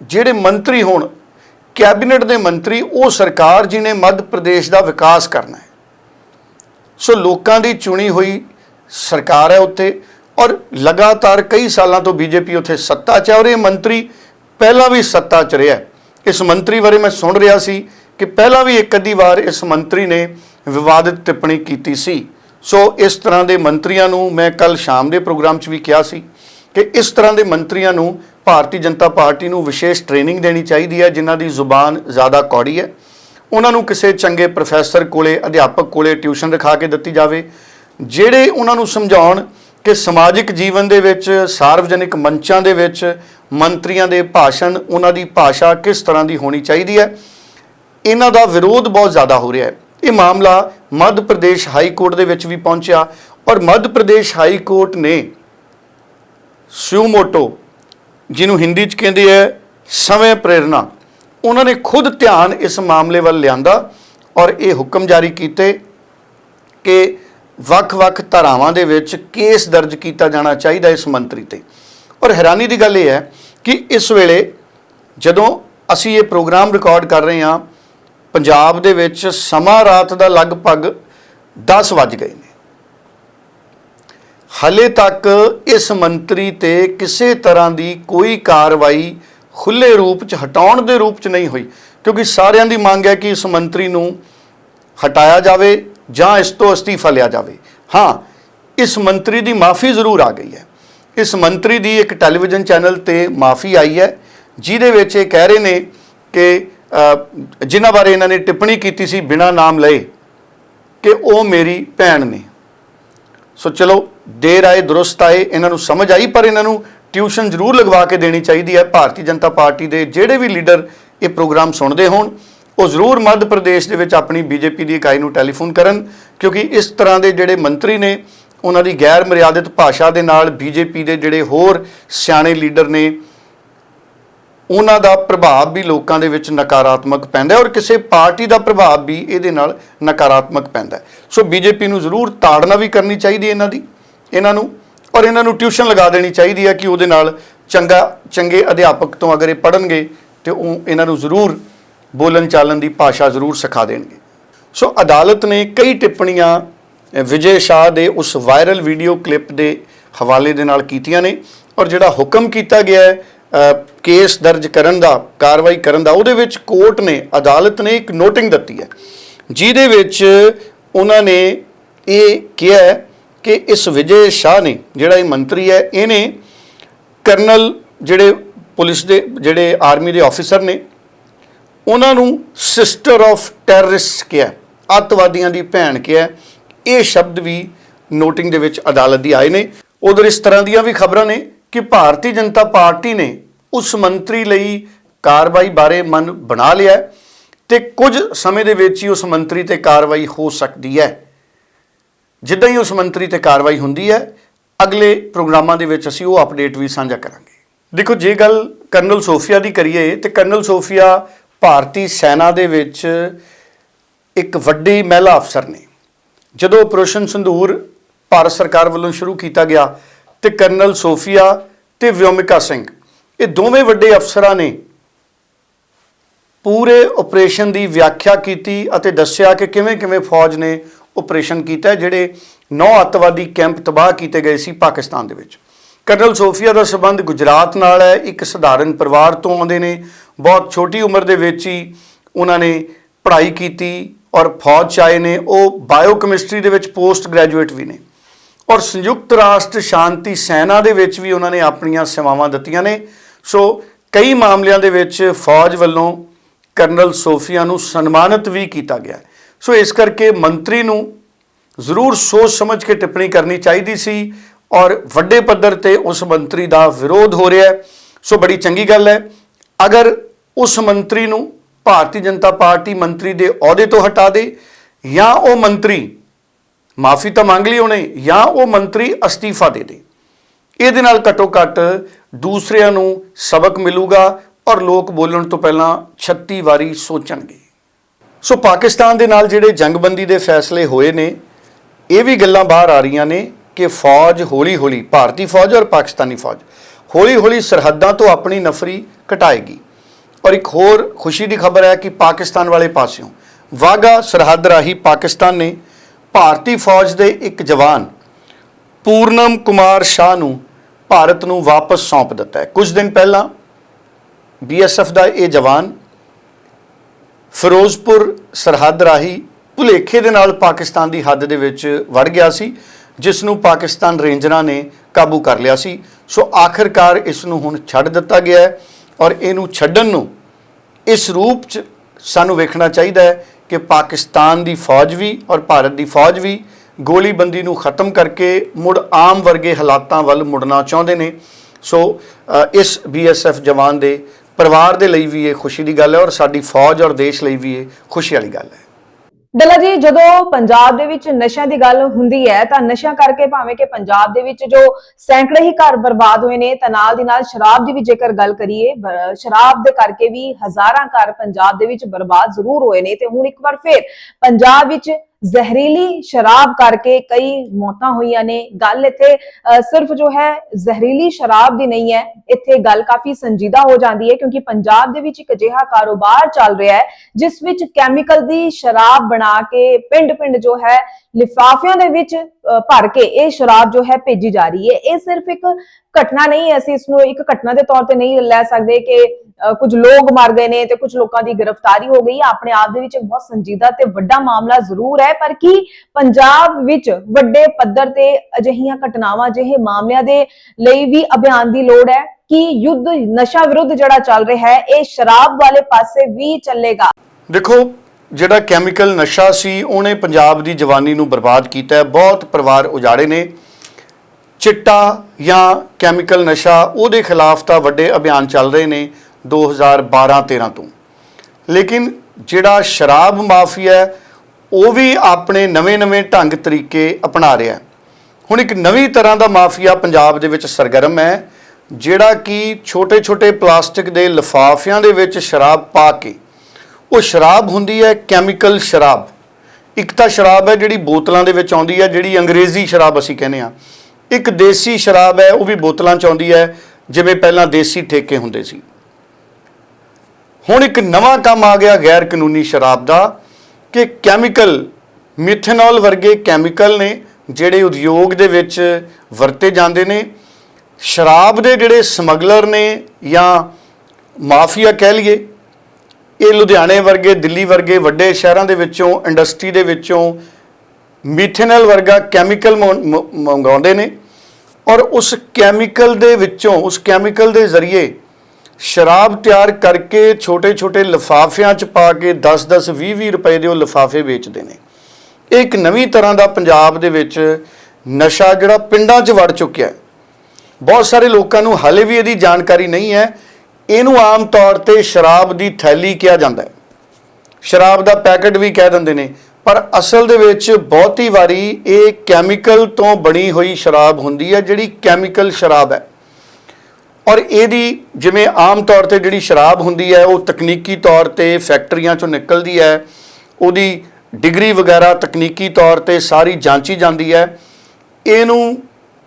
ਜਿਹੜੇ ਮੰਤਰੀ ਹੋਣ, ਕੈਬਨਿਟ ਦੇ ਮੰਤਰੀ, ਉਹ ਸਰਕਾਰ ਜਿਹਨੇ ਮੱਧ ਪ੍ਰਦੇਸ਼ ਦਾ ਵਿਕਾਸ ਕਰਨਾ ਹੈ। ਸੋ ਲੋਕਾਂ ਦੀ ਚੁਣੀ ਹੋਈ ਸਰਕਾਰ ਹੈ ਉੱਥੇ ਔਰ ਲਗਾਤਾਰ ਕਈ ਸਾਲਾਂ ਤੋਂ ਬੀਜੇਪੀ ਉੱਥੇ ਸੱਤਾ 'ਚ ਹੈ ਔਰ ਇਹ ਮੰਤਰੀ ਪਹਿਲਾਂ ਵੀ ਸੱਤਾ 'ਚ ਰਿਹਾ ਇਸ ਮੰਤਰੀ ਬਾਰੇ ਮੈਂ ਸੁਣ ਰਿਹਾ ਸੀ ਕਿ ਪਹਿਲਾਂ ਵੀ ਇੱਕ ਅੱਧੀ ਵਾਰ ਇਸ ਮੰਤਰੀ ਨੇ ਵਿਵਾਦਿਤ ਟਿੱਪਣੀ ਕੀਤੀ ਸੀ। ਸੋ ਇਸ ਤਰ੍ਹਾਂ ਦੇ ਮੰਤਰੀਆਂ ਨੂੰ ਮੈਂ ਕੱਲ ਸ਼ਾਮ ਦੇ ਪ੍ਰੋਗਰਾਮ 'ਚ ਵੀ ਕਿਹਾ ਸੀ ਕਿ ਇਸ ਤਰ੍ਹਾਂ ਦੇ ਮੰਤਰੀਆਂ ਨੂੰ ਭਾਰਤੀ ਜਨਤਾ ਪਾਰਟੀ ਨੂੰ ਵਿਸ਼ੇਸ਼ ਟ੍ਰੇਨਿੰਗ ਦੇਣੀ ਚਾਹੀਦੀ ਹੈ, ਜਿਨ੍ਹਾਂ ਦੀ ਜ਼ੁਬਾਨ ਜ਼ਿਆਦਾ ਕੌੜੀ ਹੈ। ਉਹਨਾਂ ਨੂੰ ਕਿਸੇ ਚੰਗੇ ਪ੍ਰੋਫੈਸਰ ਕੋਲੇ, ਅਧਿਆਪਕ ਕੋਲੇ ਟਿਊਸ਼ਨ ਰਖਾ ਕੇ ਦਿੱਤੀ ਜਾਵੇ, ਜਿਹੜੇ ਉਹਨਾਂ ਨੂੰ ਸਮਝਾਉਣ ਕਿ ਸਮਾਜਿਕ ਜੀਵਨ ਦੇ ਵਿੱਚ, ਸਾਰਵਜਨਿਕ ਮੰਚਾਂ ਦੇ ਵਿੱਚ ਮੰਤਰੀਆਂ ਦੇ ਭਾਸ਼ਣ, ਉਹਨਾਂ ਦੀ ਭਾਸ਼ਾ ਕਿਸ ਤਰ੍ਹਾਂ ਦੀ ਹੋਣੀ ਚਾਹੀਦੀ ਹੈ, ਇਹਨਾਂ ਦਾ ਵਿਰੋਧ ਬਹੁਤ ਜ਼ਿਆਦਾ ਹੋ ਰਿਹਾ ਹੈ। ਇਹ ਮਾਮਲਾ ਮੱਧ ਪ੍ਰਦੇਸ਼ ਹਾਈ ਕੋਰਟ ਦੇ ਵਿੱਚ ਵੀ ਪਹੁੰਚਿਆ ਔਰ ਮੱਧ ਪ੍ਰਦੇਸ਼ ਹਾਈ ਕੋਰਟ ਨੇ ਸਿਊਮੋਟੋ, ਜਿਹਨੂੰ ਹਿੰਦੀ ਚ ਕਹਿੰਦੇ ਹੈ ਸਮੇਂ ਪ੍ਰੇਰਣਾ, ਉਹਨਾਂ ਨੇ ਖੁਦ ਧਿਆਨ ਇਸ ਮਾਮਲੇ ਵੱਲ ਲਿਆਂਦਾ ਔਰ ਇਹ ਹੁਕਮ ਜਾਰੀ ਕੀਤੇ ਕਿ ਵੱਖ-ਵੱਖ ਧਾਰਾਵਾਂ ਦੇ ਵਿੱਚ ਕੇਸ ਦਰਜ ਕੀਤਾ ਜਾਣਾ ਚਾਹੀਦਾ ਇਸ ਮੰਤਰੀ ਤੇ। ਔਰ ਹੈਰਾਨੀ ਦੀ ਗੱਲ ਇਹ ਹੈ ਕਿ ਇਸ ਵੇਲੇ ਜਦੋਂ ਅਸੀਂ ਇਹ ਪ੍ਰੋਗਰਾਮ ਰਿਕਾਰਡ ਕਰ ਰਹੇ ਹਾਂ ਪੰਜਾਬ ਦੇ ਵਿੱਚ ਸਮਾਂ ਰਾਤ ਦਾ ਲਗਭਗ 10 ਵੱਜ ਗਏ ਨੇ। ਹਲੇ ਤੱਕ ਇਸ ਮੰਤਰੀ ਤੇ ਕਿਸੇ ਤਰ੍ਹਾਂ ਦੀ ਕੋਈ ਕਾਰਵਾਈ ਖੁੱਲੇ ਰੂਪ ਚ, ਹਟਾਉਣ ਦੇ ਰੂਪ ਚ ਨਹੀਂ ਹੋਈ। ਕਿਉਂਕਿ ਸਾਰਿਆਂ ਦੀ ਮੰਗ ਹੈ ਕਿ ਇਸ ਮੰਤਰੀ ਨੂੰ ਹਟਾਇਆ ਜਾਵੇ ਜਾਂ ਇਸ ਤੋਂ ਅਸਤੀਫਾ ਲਿਆ ਜਾਵੇ। ਹਾਂ, ਇਸ ਮੰਤਰੀ ਦੀ ਮਾਫੀ ਜ਼ਰੂਰ ਆ ਗਈ ਹੈ। ਇਸ ਮੰਤਰੀ ਦੀ ਇੱਕ ਟੈਲੀਵਿਜ਼ਨ ਚੈਨਲ ਤੇ ਮਾਫੀ ਆਈ ਹੈ, ਜਿਹਦੇ ਵਿੱਚ ਇਹ ਕਹਿ ਰਹੇ ਨੇ ਕਿ ਜਿਨ੍ਹਾਂ ਬਾਰੇ ਇਹਨਾਂ ਨੇ ਟਿੱਪਣੀ ਕੀਤੀ ਸੀ ਬਿਨਾਂ ਨਾਮ ਲਏ ਕਿ ਉਹ ਮੇਰੀ ਭੈਣ ਨੇ। ਸੋ ਚਲੋ, ਦੇਰ ਆਏ, ਦਰੁਸਤ ਆਏ, ਇਹਨਾਂ ਨੂੰ ਸਮਝ ਆਈ, ਪਰ ਇਹਨਾਂ ਨੂੰ ਟਿਊਸ਼ਨ ਜ਼ਰੂਰ ਲਗਵਾ ਕੇ ਦੇਣੀ ਚਾਹੀਦੀ ਹੈ। ਭਾਰਤੀ ਜਨਤਾ ਪਾਰਟੀ ਦੇ ਜਿਹੜੇ ਵੀ ਲੀਡਰ ਇਹ ਪ੍ਰੋਗਰਾਮ ਸੁਣਦੇ ਹੋਣ, ਉਹ ਜ਼ਰੂਰ ਮੱਧ ਪ੍ਰਦੇਸ਼ ਦੇ ਵਿੱਚ ਆਪਣੀ ਬੀਜੇਪੀ ਦੀ ਇਕਾਈ ਨੂੰ ਟੈਲੀਫੋਨ ਕਰਨ, ਕਿਉਂਕਿ ਇਸ ਤਰ੍ਹਾਂ ਦੇ ਜਿਹੜੇ ਮੰਤਰੀ ਨੇ, ਉਹਨਾਂ ਦੀ ਗੈਰ ਮਰਿਆਦਿਤ ਭਾਸ਼ਾ ਦੇ ਨਾਲ ਬੀਜੇਪੀ ਦੇ ਜਿਹੜੇ ਹੋਰ ਸਿਆਣੇ ਲੀਡਰ ਨੇ ਉਹਨਾਂ ਦਾ ਪ੍ਰਭਾਵ ਵੀ ਲੋਕਾਂ ਦੇ ਵਿੱਚ ਨਕਾਰਾਤਮਕ ਪੈਂਦਾ ਔਰ ਕਿਸੇ ਪਾਰਟੀ ਦਾ ਪ੍ਰਭਾਵ ਵੀ ਇਹਦੇ ਨਾਲ ਨਕਾਰਾਤਮਕ ਪੈਂਦਾ ਹੈ। ਸੋ ਬੀਜੇਪੀ ਨੂੰ ਜ਼ਰੂਰ ਤਾੜਨਾ ਵੀ ਕਰਨੀ ਚਾਹੀਦੀ ਹੈ ਇਹਨਾਂ ਦੀ, ਇਹਨਾਂ ਨੂੰ, ਔਰ ਇਹਨਾਂ ਨੂੰ ਟਿਊਸ਼ਨ ਲਗਾ ਦੇਣੀ ਚਾਹੀਦੀ ਹੈ ਕਿ ਉਹਦੇ ਨਾਲ ਚੰਗਾ, ਚੰਗੇ ਅਧਿਆਪਕ ਤੋਂ ਅਗਰ ਇਹ ਪੜਨਗੇ ਤੇ ਉਹ ਇਹਨਾਂ ਨੂੰ ਜ਼ਰੂਰ ਬੋਲਣ ਚਾਲਣ ਦੀ ਭਾਸ਼ਾ ਜ਼ਰੂਰ ਸਿਖਾ ਦੇਣਗੇ। ਸੋ ਅਦਾਲਤ ਨੇ ਕਈ ਟਿੱਪਣੀਆਂ ਵਿਜੇ ਸ਼ਾਹ ਦੇ ਉਸ ਵਾਇਰਲ ਵੀਡੀਓ ਕਲਿੱਪ ਦੇ ਹਵਾਲੇ ਦੇ ਨਾਲ ਕੀਤੀਆਂ ਨੇ ਔਰ ਜਿਹੜਾ ਹੁਕਮ ਕੀਤਾ ਗਿਆ ਹੈ ਕੇਸ ਦਰਜ ਕਰਨ ਦਾ, ਕਾਰਵਾਈ ਕਰਨ ਦਾ, ਉਹਦੇ ਵਿੱਚ ਕੋਰਟ ਨੇ, ਅਦਾਲਤ ਨੇ ਇੱਕ ਨੋਟਿੰਗ ਦਿੱਤੀ ਹੈ। ਜਿਹਦੇ ਵਿੱਚ ਉਹਨਾਂ ਨੇ ਇਹ ਕਿਹਾ ਕਿ ਇਸ ਵਿਜੇ ਸ਼ਾਹ ਨੇ, ਜਿਹੜਾ ਇਹ ਮੰਤਰੀ ਹੈ, ਇਹਨੇ ਕਰਨਲ ਜਿਹੜੇ ਪੁਲਿਸ ਦੇ, ਜਿਹੜੇ ਆਰਮੀ ਦੇ ਆਫੀਸਰ ਨੇ, ਉਹਨਾਂ ਨੂੰ ਸਿਸਟਰ ਆਫ ਟੈਰਰਿਸਟ ਕਿਹਾ ਅੱਤਵਾਦੀਆਂ ਦੀ ਭੈਣ ਕਿਹਾ ਇਹ ਸ਼ਬਦ ਵੀ ਨੋਟਿੰਗ ਦੇ ਵਿੱਚ ਅਦਾਲਤ ਦੀ ਆਏ ਨੇ। ਉਧਰ ਇਸ ਤਰ੍ਹਾਂ ਦੀਆਂ ਵੀ ਖਬਰਾਂ ਨੇ। ਕਿ ਭਾਰਤੀ ਜਨਤਾ ਪਾਰਟੀ ਨੇ ਉਸ ਮੰਤਰੀ ਲਈ ਕਾਰਵਾਈ ਬਾਰੇ ਮਨ ਬਣਾ ਲਿਆ ਹੈ ਤੇ ਕੁਝ ਸਮੇਂ ਦੇ ਵਿੱਚ ਹੀ ਉਸ ਮੰਤਰੀ ਤੇ ਕਾਰਵਾਈ ਹੋ ਸਕਦੀ ਹੈ। ਜਿੱਦਾਂ ਹੀ ਉਸ ਮੰਤਰੀ ਤੇ ਕਾਰਵਾਈ ਹੁੰਦੀ ਹੈ, ਅਗਲੇ ਪ੍ਰੋਗਰਾਮਾਂ ਦੇ ਵਿੱਚ ਅਸੀਂ ਉਹ ਅਪਡੇਟ ਵੀ ਸਾਂਝਾ ਕਰਾਂਗੇ। ਦੇਖੋ, ਜੇ ਗੱਲ ਕਰਨਲ ਸੋਫੀਆ ਦੀ ਕਰੀਏ, ਤੇ ਕਰਨਲ ਸੋਫੀਆ ਭਾਰਤੀ ਸੈਨਾ ਦੇ ਵਿੱਚ ਇੱਕ ਵੱਡੀ ਮਹਿਲਾ ਅਫਸਰ ਨੇ। ਜਦੋਂ ਆਪਰੇਸ਼ਨ ਸੰਧੂਰ ਭਾਰਤ ਸਰਕਾਰ ਵੱਲੋਂ ਸ਼ੁਰੂ ਕੀਤਾ ਗਿਆ ਤੇ ਕਰਨਲ ਸੋਫੀਆ ਤੇ ਵਿਓਮਿਕਾ ਸਿੰਘ। ਇਹ ਦੋਵੇਂ ਵੱਡੇ ਅਫਸਰਾਂ ਨੇ ਪੂਰੇ ਆਪਰੇਸ਼ਨ ਦੀ ਵਿਆਖਿਆ ਕੀਤੀ ਅਤੇ ਦੱਸਿਆ ਕਿ ਕਿਵੇਂ-ਕਿਵੇਂ ਫੌਜ ਨੇ ਆਪਰੇਸ਼ਨ ਕੀਤਾ, ਜਿਹੜੇ ਨੌ ਅੱਤਵਾਦੀ ਕੈਂਪ ਤਬਾਹ ਕੀਤੇ ਗਏ ਸੀ ਪਾਕਿਸਤਾਨ ਦੇ ਵਿੱਚ। ਕਰਨਲ ਸੋਫੀਆ ਦਾ ਸਬੰਧ ਗੁਜਰਾਤ ਨਾਲ ਹੈ। ਇੱਕ ਸਧਾਰਨ ਪਰਿਵਾਰ ਤੋਂ ਆਉਂਦੇ ਨੇ। ਬਹੁਤ ਛੋਟੀ ਉਮਰ ਦੇ ਵਿੱਚ ਹੀ ਉਹਨਾਂ ਨੇ ਪੜ੍ਹਾਈ ਕੀਤੀ ਔਰ ਫੌਜ 'ਚ ਆਏ ਨੇ। ਉਹ ਬਾਇਓਕੈਮਿਸਟਰੀ ਦੇ ਵਿੱਚ ਪੋਸਟ ਗ੍ਰੈਜੂਏਟ ਵੀ ਨੇ। ਔਰ ਸੰਯੁਕਤ ਰਾਸ਼ਟਰ ਸ਼ਾਂਤੀ ਸੈਨਾ ਦੇ ਵਿੱਚ ਵੀ ਉਹਨਾਂ ਨੇ ਆਪਣੀਆਂ ਸੇਵਾਵਾਂ ਦਿੱਤੀਆਂ ਨੇ। ਸੋ ਕਈ ਮਾਮਲਿਆਂ ਦੇ ਵਿੱਚ ਫੌਜ ਵੱਲੋਂ ਕਰਨਲ ਸੋਫੀਆ ਨੂੰ ਸਨਮਾਨਿਤ ਵੀ ਕੀਤਾ ਗਿਆ ਸੋ ਇਸ ਕਰਕੇ ਮੰਤਰੀ ਨੂੰ ਜ਼ਰੂਰ ਸੋਚ ਸਮਝ ਕੇ ਟਿੱਪਣੀ ਕਰਨੀ ਚਾਹੀਦੀ ਸੀ ਔਰ ਵੱਡੇ ਪੱਧਰ ਤੇ ਉਸ ਮੰਤਰੀ ਦਾ ਵਿਰੋਧ ਹੋ ਰਿਹਾ ਹੈ। ਸੋ ਬੜੀ ਚੰਗੀ ਗੱਲ ਹੈ। ਅਗਰ ਉਸ ਮੰਤਰੀ ਨੂੰ ਭਾਰਤੀ ਜਨਤਾ ਪਾਰਟੀ ਮੰਤਰੀ ਦੇ ਅਹੁਦੇ ਤੋਂ ਹਟਾ ਦੇ ਜਾਂ ਉਹ ਮੰਤਰੀ ਮਾਫੀ ਤਾਂ ਮੰਗ ਲਈ ਉਹਨੇ ਜਾਂ ਉਹ ਮੰਤਰੀ ਅਸਤੀਫਾ ਦੇ ਦੇ। ਇਹਦੇ ਨਾਲ ਘੱਟੋ ਘੱਟ ਦੂਸਰਿਆਂ ਨੂੰ ਸਬਕ ਮਿਲੂਗਾ ਔਰ ਲੋਕ ਬੋਲਣ ਤੋਂ ਪਹਿਲਾਂ 36 ਵਾਰੀ ਸੋਚਣਗੇ। ਸੋ ਪਾਕਿਸਤਾਨ ਦੇ ਨਾਲ ਜਿਹੜੇ ਜੰਗਬੰਦੀ ਦੇ ਫੈਸਲੇ ਹੋਏ ਨੇ, ਇਹ ਵੀ ਗੱਲਾਂ ਬਾਹਰ ਆ ਰਹੀਆਂ ਨੇ ਕਿ ਫੌਜ ਹੌਲੀ-ਹੌਲੀ, ਭਾਰਤੀ ਫੌਜ ਔਰ ਪਾਕਿਸਤਾਨੀ ਫੌਜ, ਹੌਲੀ-ਹੌਲੀ ਸਰਹੱਦਾਂ ਤੋਂ ਆਪਣੀ ਨਫਰੀ ਘਟਾਏਗੀ। ਔਰ ਇੱਕ ਹੋਰ ਖੁਸ਼ੀ ਦੀ ਖਬਰ ਹੈ ਕਿ ਪਾਕਿਸਤਾਨ ਵਾਲੇ ਪਾਸਿਓਂ ਵਾਗਾ ਸਰਹੱਦ ਰਾਹੀਂ ਪਾਕਿਸਤਾਨ ਨੇ ਭਾਰਤੀ ਫੌਜ ਦੇ ਇੱਕ ਜਵਾਨ ਪੂਰਨਮ ਕੁਮਾਰ ਸ਼ਾਹ ਨੂੰ ਭਾਰਤ ਨੂੰ ਵਾਪਸ ਸੌਂਪ ਦਿੱਤਾ ਹੈ। ਕੁਝ ਦਿਨ ਪਹਿਲਾਂ ਬੀਐਸਐਫ ਦਾ ਇਹ ਜਵਾਨ ਫਿਰੋਜ਼ਪੁਰ ਸਰਹੱਦ ਰਾਹੀਂ ਭੁਲੇਖੇ ਦੇ ਨਾਲ ਪਾਕਿਸਤਾਨ ਦੀ ਹੱਦ ਦੇ ਵਿੱਚ ਵੜ ਗਿਆ ਸੀ, ਜਿਸ ਨੂੰ ਪਾਕਿਸਤਾਨ ਰੇਂਜਰਾਂ ਨੇ ਕਾਬੂ ਕਰ ਲਿਆ ਸੀ। ਸੋ ਆਖਰਕਾਰ ਇਸ ਨੂੰ ਹੁਣ ਛੱਡ ਦਿੱਤਾ ਗਿਆ ਹੈ ਔਰ ਇਹਨੂੰ ਛੱਡਣ ਨੂੰ ਇਸ ਰੂਪ 'ਚ ਸਾਨੂੰ ਵੇਖਣਾ ਚਾਹੀਦਾ ਹੈ ਕਿ ਪਾਕਿਸਤਾਨ ਦੀ ਫੌਜ ਵੀ ਔਰ ਭਾਰਤ ਦੀ ਫੌਜ ਵੀ ਗੋਲੀਬੰਦੀ ਨੂੰ ਖਤਮ ਕਰਕੇ ਮੁੜ ਆਮ ਵਰਗੇ ਹਾਲਾਤਾਂ ਵੱਲ ਮੁੜਨਾ ਚਾਹੁੰਦੇ ਨੇ। ਸੋ ਅ, ਇਸ ਬੀਐਸਐਫ ਜਵਾਨ ਦੇ ਪਰਿਵਾਰ ਦੇ ਲਈ ਵੀ ਇਹ ਖੁਸ਼ੀ ਦੀ ਗੱਲ ਹੈ ਔਰ ਸਾਡੀ ਫੌਜ ਔਰ ਦੇਸ਼ ਲਈ ਵੀ ਇਹ ਖੁਸ਼ੀ ਵਾਲੀ ਗੱਲ ਹੈ। ਦਲਾ ਜੀ, ਜਦੋਂ ਪੰਜਾਬ ਦੇ ਵਿੱਚ ਨਸ਼ਿਆਂ ਦੀ ਗੱਲ ਹੁੰਦੀ ਹੈ, ਤਾਂ ਨਸ਼ਿਆਂ ਕਰਕੇ ਭਾਵੇਂ ਕਿ ਪੰਜਾਬ ਦੇ ਵਿੱਚ ਜੋ ਸੈਂਕੜੇ ਹੀ ਘਰ ਬਰਬਾਦ ਹੋਏ ਨੇ, ਤਾਂ ਨਾਲ ਦੀ ਨਾਲ ਸ਼ਰਾਬ ਦੀ ਵੀ ਜੇਕਰ ਗੱਲ ਕਰੀਏ ਸ਼ਰਾਬ ਦੇ ਕਰਕੇ ਵੀ ਹਜ਼ਾਰਾਂ ਘਰ ਪੰਜਾਬ ਦੇ ਵਿੱਚ ਬਰਬਾਦ ਜ਼ਰੂਰ ਹੋਏ ਨੇ, ਤੇ ਹੁਣ ਇੱਕ ਵਾਰ ਫੇਰ ਪੰਜਾਬ ਵਿੱਚ ਜ਼ਹਿਰੀਲੀ ਸ਼ਰਾਬ ਕਰਕੇ ਕਈ ਮੌਤਾਂ ਹੋਈਆਂ ਨੇ। ਗੱਲ ਇੱਥੇ ਸਿਰਫ ਜੋ ਹੈ ਜ਼ਹਿਰੀਲੀ ਸ਼ਰਾਬ ਦੀ ਨਹੀਂ ਹੈ। ਇੱਥੇ ਗੱਲ ਕਾਫੀ ਸੰਜੀਦਾ ਹੋ ਜਾਂਦੀ ਹੈ ਕਿਉਂਕਿ ਪੰਜਾਬ ਦੇ ਵਿੱਚ ਇੱਕ ਅਜਿਹਾ ਕਾਰੋਬਾਰ ਚੱਲ ਰਿਹਾ ਹੈ, ਜਿਸ ਵਿੱਚ ਕੈਮੀਕਲ ਦੀ ਸ਼ਰਾਬ ਬਣਾ ਕੇ ਪਿੰਡ-ਪਿੰਡ ਜੋ ਹੈ ਲਿਫਾਫਿਆਂ ਦੇ ਵਿੱਚ ਭਰ ਕੇ ਇਹ ਸ਼ਰਾਬ ਜੋ ਹੈ ਭੇਜੀ ਜਾ ਰਹੀ ਹੈ। ਇਹ ਸਿਰਫ ਇੱਕ ਘਟਨਾ ਨਹੀਂ ਹੈ। ਅਸੀਂ ਇਸ ਨੂੰ ਇੱਕ ਘਟਨਾ ਦੇ ਤੌਰ ਤੇ ਨਹੀਂ ਲੈ ਸਕਦੇ ਕਿ ਕੁਝ ਲੋਕ ਮਰ ਗਏ ਨੇ ਤੇ ਕੁਝ ਲੋਕਾਂ ਦੀ ਗ੍ਰਿਫਤਾਰੀ ਹੋ ਗਈ। ਆਪਣੇ ਆਪ ਦੇ ਵਿੱਚ ਇੱਕ ਬਹੁਤ ਸੰਜੀਦਾ ਤੇ ਵੱਡਾ ਮਾਮਲਾ ਜ਼ਰੂਰ ਹੈ। ਪਰ ਕੀ ਪੰਜਾਬ ਵਿੱਚ ਵੱਡੇ ਪੱਧਰ ਤੇ ਅਜਿਹੀਆਂ ਘਟਨਾਵਾਂ, ਅਜਿਹੇ ਮਾਮਲਿਆਂ ਦੇ ਲਈ ਵੀ ਅਭਿਆਨ ਦੀ ਲੋੜ ਹੈ? ਕਿ ਯੁੱਧ ਨਸ਼ਾ ਵਿਰੁੱਧ ਜਿਹੜਾ ਚੱਲ ਰਿਹਾ ਹੈ, ਇਹ ਸ਼ਰਾਬ ਵਾਲੇ ਪਾਸੇ ਵੀ ਚੱਲੇਗਾ? ਦੇਖੋ, ਜਿਹੜਾ ਕੈਮੀਕਲ ਨਸ਼ਾ ਸੀ, ਉਹਨੇ ਪੰਜਾਬ ਦੀ ਜਵਾਨੀ ਨੂੰ ਬਰਬਾਦ ਕੀਤਾ ਹੈ। ਬਹੁਤ ਪਰਿਵਾਰ ਉਜਾੜੇ ਨੇ। ਚਿੱਟਾ ਜਾਂ ਕੈਮੀਕਲ ਨਸ਼ਾ, ਉਹਦੇ ਖਿਲਾਫ ਤਾਂ ਵੱਡੇ ਅਭਿਆਨ ਚੱਲ ਰਹੇ ਨੇ। 2012-13 ਤੋਂ। ਲੇਕਿਨ ਜਿਹੜਾ ਸ਼ਰਾਬ ਮਾਫੀਆ ਹੈ, ਉਹ ਵੀ ਆਪਣੇ ਨਵੇਂ-ਨਵੇਂ ਢੰਗ ਤਰੀਕੇ ਅਪਣਾ ਰਿਹਾ ਹੈ। ਹੁਣ ਇੱਕ ਨਵੀਂ ਤਰ੍ਹਾਂ ਦਾ ਮਾਫੀਆ ਪੰਜਾਬ ਦੇ ਵਿੱਚ ਸਰਗਰਮ ਹੈ, ਜਿਹੜਾ ਕਿ ਛੋਟੇ-ਛੋਟੇ ਪਲਾਸਟਿਕ ਦੇ ਲਿਫਾਫਿਆਂ ਦੇ ਵਿੱਚ ਸ਼ਰਾਬ ਪਾ ਕੇ, ਉਹ ਸ਼ਰਾਬ ਹੁੰਦੀ ਹੈ ਕੈਮੀਕਲ ਸ਼ਰਾਬ। ਇੱਕ ਤਾਂ ਸ਼ਰਾਬ ਹੈ ਜਿਹੜੀ ਬੋਤਲਾਂ ਦੇ ਵਿੱਚ ਆਉਂਦੀ ਹੈ, ਜਿਹੜੀ ਅੰਗਰੇਜ਼ੀ ਸ਼ਰਾਬ ਅਸੀਂ ਕਹਿੰਦੇ ਆ ਇੱਕ ਦੇਸੀ ਸ਼ਰਾਬ ਹੈ, ਉਹ ਵੀ ਬੋਤਲਾਂ 'ਚ ਆਉਂਦੀ ਹੈ, ਜਿਵੇਂ ਪਹਿਲਾਂ ਦੇਸੀ ਠੇਕੇ ਹੁੰਦੇ ਸੀ। ਹੁਣ ਇੱਕ ਨਵਾਂ ਕੰਮ ਆ ਗਿਆ ਗੈਰ ਕਾਨੂੰਨੀ ਸ਼ਰਾਬ ਦਾ ਕਿ ਕੈਮੀਕਲ, ਮਿਥੇਨੋਲ ਵਰਗੇ ਕੈਮੀਕਲ ਨੇ ਜਿਹੜੇ ਉਦਯੋਗ ਦੇ ਵਿੱਚ ਵਰਤੇ ਜਾਂਦੇ ਨੇ। ਸ਼ਰਾਬ ਦੇ ਜਿਹੜੇ ਸਮਗਲਰ ਨੇ ਜਾਂ ਮਾਫੀਆ ਕਹਿ ਲਈਏ, ਇਹ ਲੁਧਿਆਣੇ ਵਰਗੇ, ਦਿੱਲੀ ਵਰਗੇ ਵੱਡੇ ਸ਼ਹਿਰਾਂ ਦੇ ਵਿੱਚੋਂ, ਇੰਡਸਟਰੀ ਦੇ ਵਿੱਚੋਂ ਮੀਥੇਨਲ ਵਰਗਾ ਕੈਮੀਕਲ ਮੰਗਾਉਂਦੇ ਨੇ। ਔਰ ਉਸ ਕੈਮੀਕਲ ਦੇ ਵਿੱਚੋਂ, ਉਸ ਕੈਮੀਕਲ ਦੇ ਜ਼ਰੀਏ ਸ਼ਰਾਬ ਤਿਆਰ ਕਰਕੇ ਛੋਟੇ-ਛੋਟੇ ਲਿਫਾਫਿਆਂ 'ਚ ਪਾ ਕੇ 10-10 20-20 ਰੁਪਏ ਦੇ ਉਹ ਲਿਫਾਫੇ ਵੇਚਦੇ ਨੇ। ਇਹ ਇੱਕ ਨਵੀਂ ਤਰ੍ਹਾਂ ਦਾ ਪੰਜਾਬ ਦੇ ਵਿੱਚ ਨਸ਼ਾ ਜਿਹੜਾ ਪਿੰਡਾਂ 'ਚ ਵੜ ਚੁੱਕਿਆ ਹੈ। ਬਹੁਤ ਸਾਰੇ ਲੋਕਾਂ ਨੂੰ ਹਾਲੇ ਵੀ ਇਹਦੀ ਜਾਣਕਾਰੀ ਨਹੀਂ ਹੈ। ਇਹਨੂੰ ਆਮ ਤੌਰ ਤੇ ਸ਼ਰਾਬ ਦੀ ਥੈਲੀ ਕਿਹਾ ਜਾਂਦਾ ਹੈ। ਸ਼ਰਾਬ ਦਾ ਪੈਕਟ ਵੀ ਕਹਿ ਦਿੰਦੇ ਨੇ, ਪਰ ਅਸਲ ਦੇ ਵਿੱਚ ਬਹੁਤੀ ਵਾਰੀ ਇਹ ਕੈਮੀਕਲ ਤੋਂ ਬਣੀ ਹੋਈ ਸ਼ਰਾਬ ਹੁੰਦੀ ਹੈ, ਜਿਹੜੀ ਕੈਮੀਕਲ ਸ਼ਰਾਬ ਹੈ। ਔਰ ਇਹਦੀ ਜਿਵੇਂ ਆਮ ਤੌਰ ਤੇ ਜਿਹੜੀ ਸ਼ਰਾਬ ਹੁੰਦੀ ਹੈ, ਉਹ ਤਕਨੀਕੀ ਤੌਰ ਤੇ ਫੈਕਟਰੀਆਂ ਚੋਂ ਨਿਕਲਦੀ ਹੈ, ਉਹਦੀ ਡਿਗਰੀ ਵਗੈਰਾ ਤਕਨੀਕੀ ਤੌਰ ਤੇ ਸਾਰੀ ਜਾਂਚੀ ਜਾਂਦੀ ਹੈ, ਇਹਨੂੰ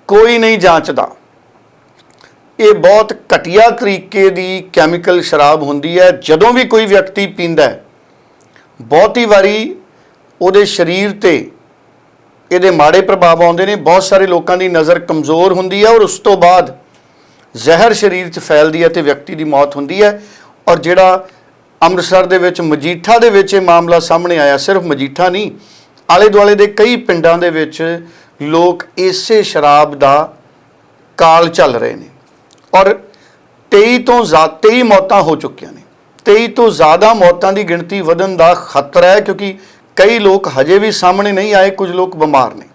ਕੋਈ ਨਹੀਂ ਜਾਂਚਦਾ। ਇਹ ਬਹੁਤ ਘਟੀਆ ਤਰੀਕੇ ਦੀ ਕੈਮੀਕਲ ਸ਼ਰਾਬ ਹੁੰਦੀ ਹੈ, ਜਦੋਂ ਵੀ ਕੋਈ ਵਿਅਕਤੀ ਪੀਂਦਾ ਹੈ, ਬਹੁਤੀ ਵਾਰੀ ਉਹਦੇ ਸਰੀਰ ਤੇ ਇਹਦੇ ਮਾੜੇ ਪ੍ਰਭਾਵ ਆਉਂਦੇ ਨੇ, ਬਹੁਤ ਸਾਰੇ ਲੋਕਾਂ ਦੀ ਨਜ਼ਰ ਕਮਜ਼ੋਰ ਹੁੰਦੀ ਹੈ ਔਰ ਉਸ ਤੋਂ ਬਾਅਦ ਜ਼ਹਿਰ ਸਰੀਰ 'ਚ ਫੈਲਦੀ ਹੈ ਤੇ ਵਿਅਕਤੀ ਦੀ ਮੌਤ ਹੁੰਦੀ ਹੈ। ਔਰ ਜਿਹੜਾ ਅੰਮ੍ਰਿਤਸਰ ਦੇ ਵਿੱਚ ਮਜੀਠਾ ਦੇ ਵਿੱਚ ਇਹ ਮਾਮਲਾ ਸਾਹਮਣੇ ਆਇਆ, ਸਿਰਫ ਮਜੀਠਾ ਨਹੀਂ ਆਲੇ ਦੁਆਲੇ ਦੇ ਕਈ ਪਿੰਡਾਂ ਦੇ ਵਿੱਚ ਲੋਕ ਇਸੇ ਸ਼ਰਾਬ ਦਾ ਕਾਲ ਚੱਲ ਰਹੇ ਨੇ। ਔਰ 23 ਤੋਂ ਜ਼ਿਆਦਾ 23 ਮੌਤਾਂ ਹੋ ਚੁੱਕੀਆਂ ਨੇ। 23 ਤੋਂ ਜ਼ਿਆਦਾ ਮੌਤਾਂ ਦੀ ਗਿਣਤੀ ਵਧਣ ਦਾ ਖਤਰਾ ਹੈ ਕਿਉਂਕਿ ਕਈ ਲੋਕ ਹਜੇ ਵੀ ਸਾਹਮਣੇ ਨਹੀਂ ਆਏ, ਕੁਝ ਲੋਕ ਬਿਮਾਰ ਨੇ।